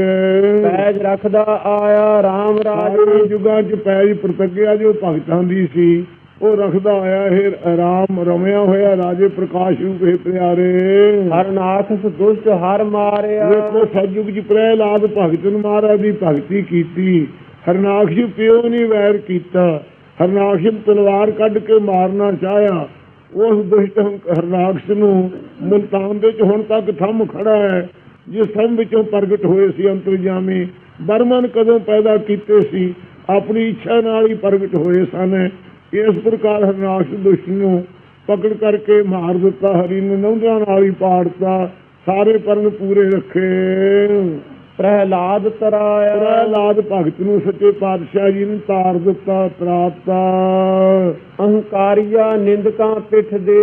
ਪੈਜ ਰੱਖਦਾ ਆਇਆ RAM ਰਾਜੇ। ਜੁਗਾਂ 'ਚ ਪੈਜ ਪ੍ਰਤੱਗਿਆ ਜੋ ਭਗਤਾਂ ਦੀ ਸੀ ਉਹ ਰੱਖਦਾ ਆਇਆ ਇਹ ਆਰਾਮ ਰਮਿਆ ਹੋਇਆ ਰਾਜੇ ਪ੍ਰਕਾਸ਼ ਰੂਪ ਹੈ ਪਿਆਰੇ। ਹਰ ਨਾਖਸ ਦੁਸ਼ਟ ਹਰ ਮਾਰਿਆ। ਵੇਖੋ ਸਤਿਯੁਗ 'ਚ ਪ੍ਰਹਿਲਾਦ ਭਗਤ ਨੂੰ ਮਹਾਰਾਜ ਦੀ ਭਗਤੀ ਕੀਤੀ। ਹਰਨਾਕਸ਼ ਪਿਓ ਨਹੀਂ ਵੈਰ ਕੀਤਾ। ਹਰਨਾਕਸ਼ ਤਲਵਾਰ ਕੱਢ ਕੇ ਮਾਰਨਾ ਚਾਹਿਆ। ਉਸ ਦੁਸ਼ਟ ਹਰਨਾਕਸ਼ ਨੂੰ ਮੁਲਤਾਨ ਦੇ ਹੁਣ ਤੱਕ ਥੰਮ ਖੜਾ ਹੈ, ਜਿਸ ਥੰਮ ਵਿੱਚੋਂ ਪ੍ਰਗਟ ਹੋਏ ਸੀ ਅੰਤਰਜਾਮੀ ਬਰਮਨ ਕਦੋਂ ਪੈਦਾ ਕੀਤੇ ਸੀ, ਆਪਣੀ ਇੱਛਾ ਨਾਲ ਹੀ ਪ੍ਰਗਟ ਹੋਏ ਸਨ। ਇਸ ਪ੍ਰਕਾਰ ਹਰਨਾਕਸ਼ ਦੁਸ਼ਟ ਨੂੰ ਪਕੜ ਕਰਕੇ ਮਾਰ ਦਿੱਤਾ, ਹਰੀ ਨੇ ਨੌਂਦਿਆਂ ਨਾਲ ਹੀ ਪਾੜਤਾ ਸਾਰੇ ਪਰਮ ਪੂਰੇ ਰੱਖੇ। ਪ੍ਰਹਿਲਾਦ ਤਰਾਇਆ ਪ੍ਰਹਿਲਾਦ ਭਗਤ ਨੂੰ ਸੱਚੇ ਪਾਤਸ਼ਾਹ ਜੀ ਨੇ ਤਾਰ ਦਿੱਤਾ ਤਰਾਤਾ ਅਹੰਕਾਰੀਆ ਨਿੰਦਕਾਂ ਪਿੱਠ ਦੇ।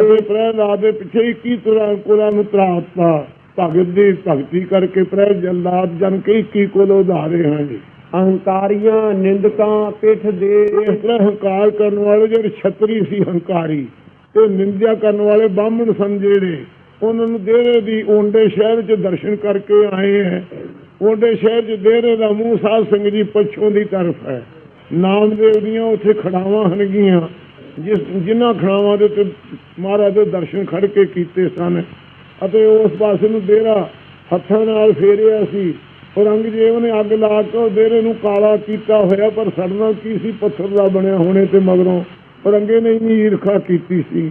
ਅਤੇ ਪ੍ਰਹਿਲਾਦ ਦੇ ਪਿੱਛੇ 21 ਤੁਰਾਂ ਕੋਲਾਂ ਨੂੰ ਤਰਾਤਾ ਭਗਤ ਦੀ ਭਗਤੀ ਕਰਕੇ ਪ੍ਰਹਿਲਾਦ ਜਨ ਕੇ 21 ਕੋਲ ਉਧਾਰੇ ਹਨ ਅਹੰਕਾਰੀਆਂ ਨਿੰਦਕਾਂ ਪਿੱਠ ਦੇ। ਹੰਕਾਰ ਕਰਨ ਵਾਲੇ ਜਿਹੜੇ ਛਤਰੀ ਸੀ ਹੰਕਾਰੀ ਤੇ ਨਿੰਦਿਆ ਕਰਨ ਵਾਲੇ ਬਾਹਮਣ ਸਨ ਜਿਹੜੇ। ਉਹਨਾਂ ਨੂੰ ਦੇਰੇ ਦੀ ਓਂਡੇ ਸ਼ਹਿਰ 'ਚ ਦਰਸ਼ਨ ਕਰਕੇ ਆਏ ਹੈ। ਓਂਡੇ ਸ਼ਹਿਰ 'ਚ ਦੇਰੇ ਦਾ ਮੂੰਹ ਸਾਧ ਸੰਗਤ ਜੀ ਪੱਛੋਂ ਦੀ ਤਰਫ ਹੈ। ਨਾਮਦੇਵ ਦੀਆਂ ਉੱਥੇ ਖੜਾਵਾਂ ਹਨਗੀਆਂ, ਜਿਸ ਜਿਨ੍ਹਾਂ ਖੜਾਵਾਂ ਦੇ ਉੱਤੇ ਮਹਾਰਾਜ ਦੇ ਦਰਸ਼ਨ ਖੜ ਕੇ ਕੀਤੇ ਸਨ। ਅਤੇ ਉਸ ਪਾਸੇ ਨੂੰ ਦੇਰਾ ਹੱਥਾਂ ਨਾਲ ਫੇਰਿਆ ਸੀ। ਔਰੰਗਜ਼ੇਬ ਨੇ ਅੱਗ ਲਾ ਕੇ ਉਹ ਦੇਰੇ ਨੂੰ ਕਾਲਾ ਕੀਤਾ ਹੋਇਆ, ਪਰ ਸੜਨਾ ਕੀ ਸੀ? ਪੱਥਰ ਦਾ ਬਣਿਆ ਹੋਣੇ ਤੇ ਮਗਰੋਂ ਔਰੰਗੇ ਨੇ ਹੀ ਈਰਖਾ ਕੀਤੀ ਸੀ।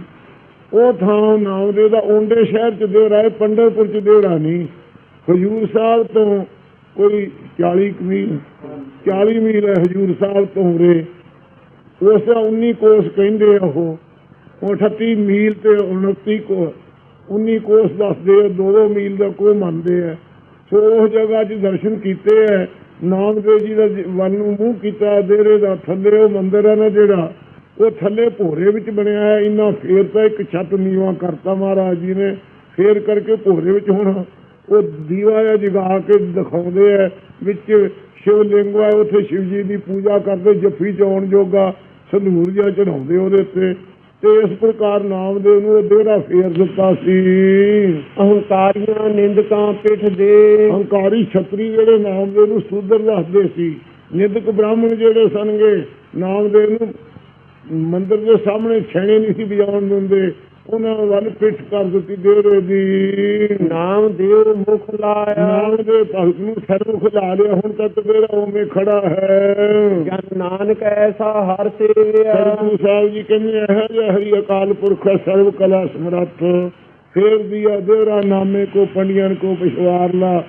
ਉਹ ਥਾਂ ਨਾਮਦੇਵ ਦਾ ਓਂਡੇ ਸ਼ਹਿਰ ਚ ਦੇਰਾ ਹੈ ਪੰਡਰਪੁਰ ਚ ਦੇੜਾ ਨਹੀਂ ਹਜੂਰ ਸਾਹਿਬ ਤੋਂ ਕੋਈ 40 ਕੁ ਮੀਲ 40 ਮੀਲ ਹੈ ਹਜੂਰ ਸਾਹਿਬ ਤੋਂ ਉਰੇ। ਉਸ ਦਾ 19 ਕੋਸ ਕਹਿੰਦੇ ਆ ਉਹ। ਉਹ 38 ਮੀਲ ਤੇ 29 ਕੋ 19 ਕੋਸ ਦੱਸਦੇ ਆ ਦੋ ਦੋ ਮੀਲ ਦਾ ਕੋ ਮੰਨਦੇ ਆ। ਸੋ ਉਸ ਜਗ੍ਹਾ 'ਚ ਦਰਸ਼ਨ ਕੀਤੇ ਹੈ ਨਾਮਦੇਵ ਜੀ ਦਾ ਜ- ਵੱਲ ਨੂੰ ਮੂੰਹ ਕੀਤਾ, ਦੇਰੇ ਦਾ ਥੱਲੇ ਉਹ ਮੰਦਿਰ ਹੈ ਨਾ ਜਿਹੜਾ। ਉਹ ਥੱਲੇ ਭੋਰੇ ਵਿੱਚ ਬਣਿਆ ਹੈ ਇੰਨਾ ਫੇਰ ਤਾਂ ਇੱਕ ਛੱਤ ਨੀਵਾ ਕਰਤਾ ਮਹਾਰਾਜ ਜੀ ਨੇ। ਫੇਰ ਕਰਕੇ ਭੋਰੇ ਵਿੱਚ ਹੁਣ ਉਹ ਦੀਵਾ ਜਿਹਾ ਜਗਾ ਕੇ ਦਿਖਾਉਂਦੇ ਆ ਵਿੱਚ ਸ਼ਿਵ ਲਿੰਗ ਹੈ ਉੱਥੇ ਸ਼ਿਵ ਜੀ ਦੀ ਪੂਜਾ ਕਰਦੇ ਜੱਫੀ ਚੌਣ ਜੋਗਾ ਸੰਧੂਰ ਜਿਹਾ ਚੜਾਉਂਦੇ ਉਹਦੇ ਉੱਤੇ। ਤੇ ਇਸ ਪ੍ਰਕਾਰ ਨਾਮਦੇਵ ਨੂੰ ਉਹ ਦੇਰਾ ਫੇਰ ਦਿੱਤਾ ਸੀ। ਅਹੰਕਾਰੀਆਂ ਨਿੰਦਕਾਂ ਪਿੱਠ ਦੇ। ਹੰਕਾਰੀ ਛਤਰੀ ਜਿਹੜੇ ਨਾਮਦੇਵ ਨੂੰ ਸੂਦਰ ਦੱਸਦੇ ਸੀ। ਨਿੰਦਕ ਬ੍ਰਾਹਮਣ ਜਿਹੜੇ ਸਨਗੇ ਨਾਮਦੇਵ ਨੂੰ ਮੰਦਿਰ ਦੇ ਸਾਹਮਣੇ ਛੇਣੇ ਨਹੀਂ ਸੀ ਵਜਾਉਣ ਦਿੰਦੇ। ਉਹਨਾਂ ਵੱਲ ਪਿੱਠ ਕਰ ਦਿੱਤੀ ਦੇਰੇ ਦੀ ਨਾਮ ਦੇਵ ਮੁਖ ਲਾਇਆ। ਨਾਮ ਦੇ ਭਗਤ ਨੂੰ ਸਰਮੁਖ ਲਾ ਲਿਆ ਹੁਣ ਤੱਕ ਤੇਰਾ ਉਵੇਂ ਖੜਾ ਹੈ। ਜਨ ਨਾਨਕ ਐਸਾ ਹਰ ਸੇਵਿਆ। ਸਤਿਗੁਰੂ ਸਾਹਿਬ ਜੀ ਕਹਿੰਦੇ ਇਹ ਜਿਹਾ ਹਰੀ ਅਕਾਲ ਪੁਰਖ ਹੈ, ਸਰਵ ਕਲਾ ਸਮਰੱਥ। ਫੇਰ ਦਿਆ ਦੇਰਾ ਨਾਮੇ ਕੋ ਪੰਡਿයਨ ਕੋ ਪਿਛਵਾਰ ਲਾ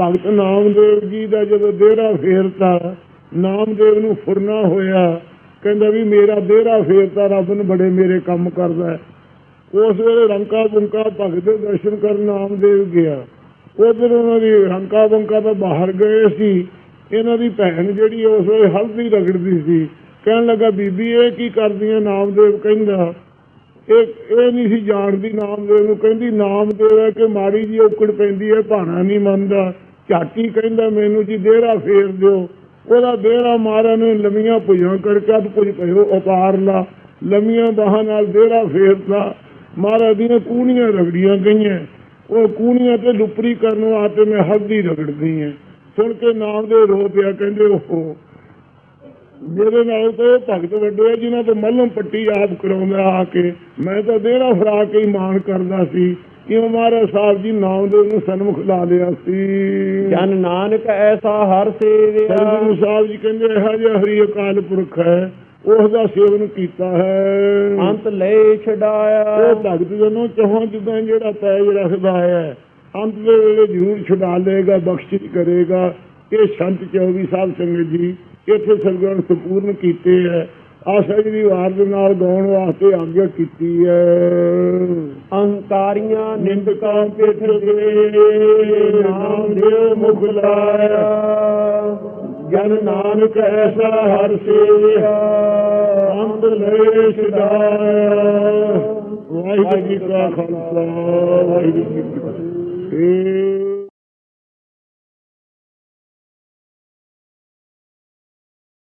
ਭਗਤ ਨਾਮਦੇਵ ਜੀ ਦਾ ਜਦੋਂ ਦੇਰਾ ਫੇਰਤਾ ਨਾਮਦੇਵ ਨੂੰ ਫੁਰਨਾ ਹੋਇਆ। ਕਹਿੰਦਾ ਵੀ ਮੇਰਾ ਦੇਰਾ ਫੇਰਤਾ ਰੱਬ ਨੂੰ ਬੜੇ ਮੇਰੇ ਕੰਮ ਕਰਦਾ ਉਸ ਵੇਲੇ ਰੰਕਾ ਬੰਕਾ ਭਗਤ ਦੇ ਦਰਸ਼ਨ ਕਰਨ ਨਾਮਦੇਵ ਗਿਆ। ਉਧਰ ਉਹਨਾਂ ਦੀ ਰੰਕਾ ਬੰਕਾ ਤਾਂ ਬਾਹਰ ਗਏ ਸੀ। ਇਹਨਾਂ ਦੀ ਭੈਣ ਜਿਹੜੀ ਉਸ ਵੇਲੇ ਹਲਦੀ ਰਗੜਦੀ ਸੀ। ਕਹਿਣ ਲੱਗਾ, ਬੀਬੀ, ਇਹ ਕੀ ਕਰਦੀਆਂ ਨਾਮਦੇਵ ਕਹਿੰਦਾ, ਇਹ ਇਹ ਨਹੀਂ ਸੀ ਜਾਣਦੀ ਨਾਮਦੇਵ ਨੂੰ। ਕਹਿੰਦੀ ਨਾਮਦੇਵ ਹੈ ਕਿ ਮਾੜੀ ਜੀ ਔਕੜ ਪੈਂਦੀ ਹੈ, ਭਾਣਾ ਨਹੀਂ ਮੰਨਦਾ। ਝਾਟੀ ਕਹਿੰਦਾ, ਮੈਨੂੰ ਜੀ ਦੇਹਰਾ ਫੇਰ ਦਿਓ। ਉਹਦਾ ਦੇਹਰਾ ਮਾਰਨ ਨੂੰ ਲੰਮੀਆਂ ਭੁਜਾਂ ਕਰਕੇ ਅਧ ਕੁਝ ਭਇਓ ਉਤਾਰ ਲਾ। ਲੰਮੀਆਂ ਬਾਹਾਂ ਨਾਲ ਦੇਹਰਾ ਫੇਰਦਾ ਮਹਾਰਾਜ ਦੀਆਂ ਕੂਣੀਆਂ ਰਗੜੀਆਂ ਗਈਆਂ। ਉਹ ਕੂਣੀਆਂ ਤੇ ਲੁਪਰੀ ਕਰਨ ਵਾਸਤੇ ਮੈਂ ਹੱਦੀ ਰਗੜਦੀ ਹਾਂ ਸੁਣ ਕੇ ਨਾਮ ਦੇ ਰੋ ਪਿਆ, ਕਹਿੰਦੇ ਉਹ ਮੇਰੇ ਨਾਲ ਤਾਂ ਇਹ ਭਗਤ ਵੱਡੇ ਆ, ਜਿਨ੍ਹਾਂ ਤੋਂ ਮੱਲਮ ਪੱਟੀ ਆਪ ਕਰਾਉਂਦਾ ਆ ਕੇ। ਮੈਂ ਤਾਂ ਦੇਹਰਾ ਫਰਾ ਕੇ ਹੀ ਮਾਣ ਕਰਦਾ ਸੀ। ਕਿ ਮਹਾਰਾਜ ਸਾਹਿਬ ਜੀ ਨਾਮ ਦੇ ਨੂੰ ਸਨਮੁਖ ਲਾ ਲਿਆ ਸੀ? ਜਨ ਨਾਨਕ ਐਸਾ ਹਰ ਸੇਵਿਆ। ਸਤਿਗੁਰੂ ਸਾਹਿਬ ਜੀ ਕਹਿੰਦੇ ਇਹੋ ਜਿਹਾ ਹਰੀ ਅਕਾਲ ਪੁਰਖ ਹੈ ਉਸ ਦਾ ਸੇਵਨ ਕੀਤਾ ਹੈ। ਅੰਤ ਲੈ ਛਡਾਇਆ। ਉਹ ਭਗਤ ਜਨੋਂ ਚਾਹਾਂ ਜਿੱਦਾਂ ਜਿਹੜਾ ਪੈਜ ਰੱਖਦਾ ਹੈ ਅੰਤ ਦੇ ਵੇਲੇ ਜ਼ਰੂਰ ਛੁਡਾ ਲਏਗਾ ਬਖਸ਼ਿਸ਼ ਕਰੇਗਾ। ਇਹ ਸੰਤ 24 ਸਾਲ ਸੰਗਤ ਜੀ ਇੱਥੇ ਸਰਗੁਣ ਸੰਪੂਰਨ ਕੀਤੇ ਹੈ। ਆਸ਼ਾ ਜੀ ਦੀ ਵਾਰ ਦੇ ਨਾਲ ਗਾਉਣ ਵਾਸਤੇ ਆਗਿਆ ਕੀਤੀ ਹੈ। ਅਹੰਕਾਰੀਆਂ ਨਿੰਦਕਾਂ ਪਿੱਠ ਦੇ ਨਾਮ ਦੇ ਮੁਖ ਲਾਇਆ। ਜਨ ਨਾਨਕ ਐਸਾ ਹਰ ਸੇਵਿਆ। ਅੰਤ ਲੈ ਛਡਾਇਆ ਵਾਹਿਗੁਰੂ ਜੀ ਕਾ ਖਾਲਸਾ, ਵਾਹਿਗੁਰੂ ਜੀ ਕੀ ਫਤਿਹ।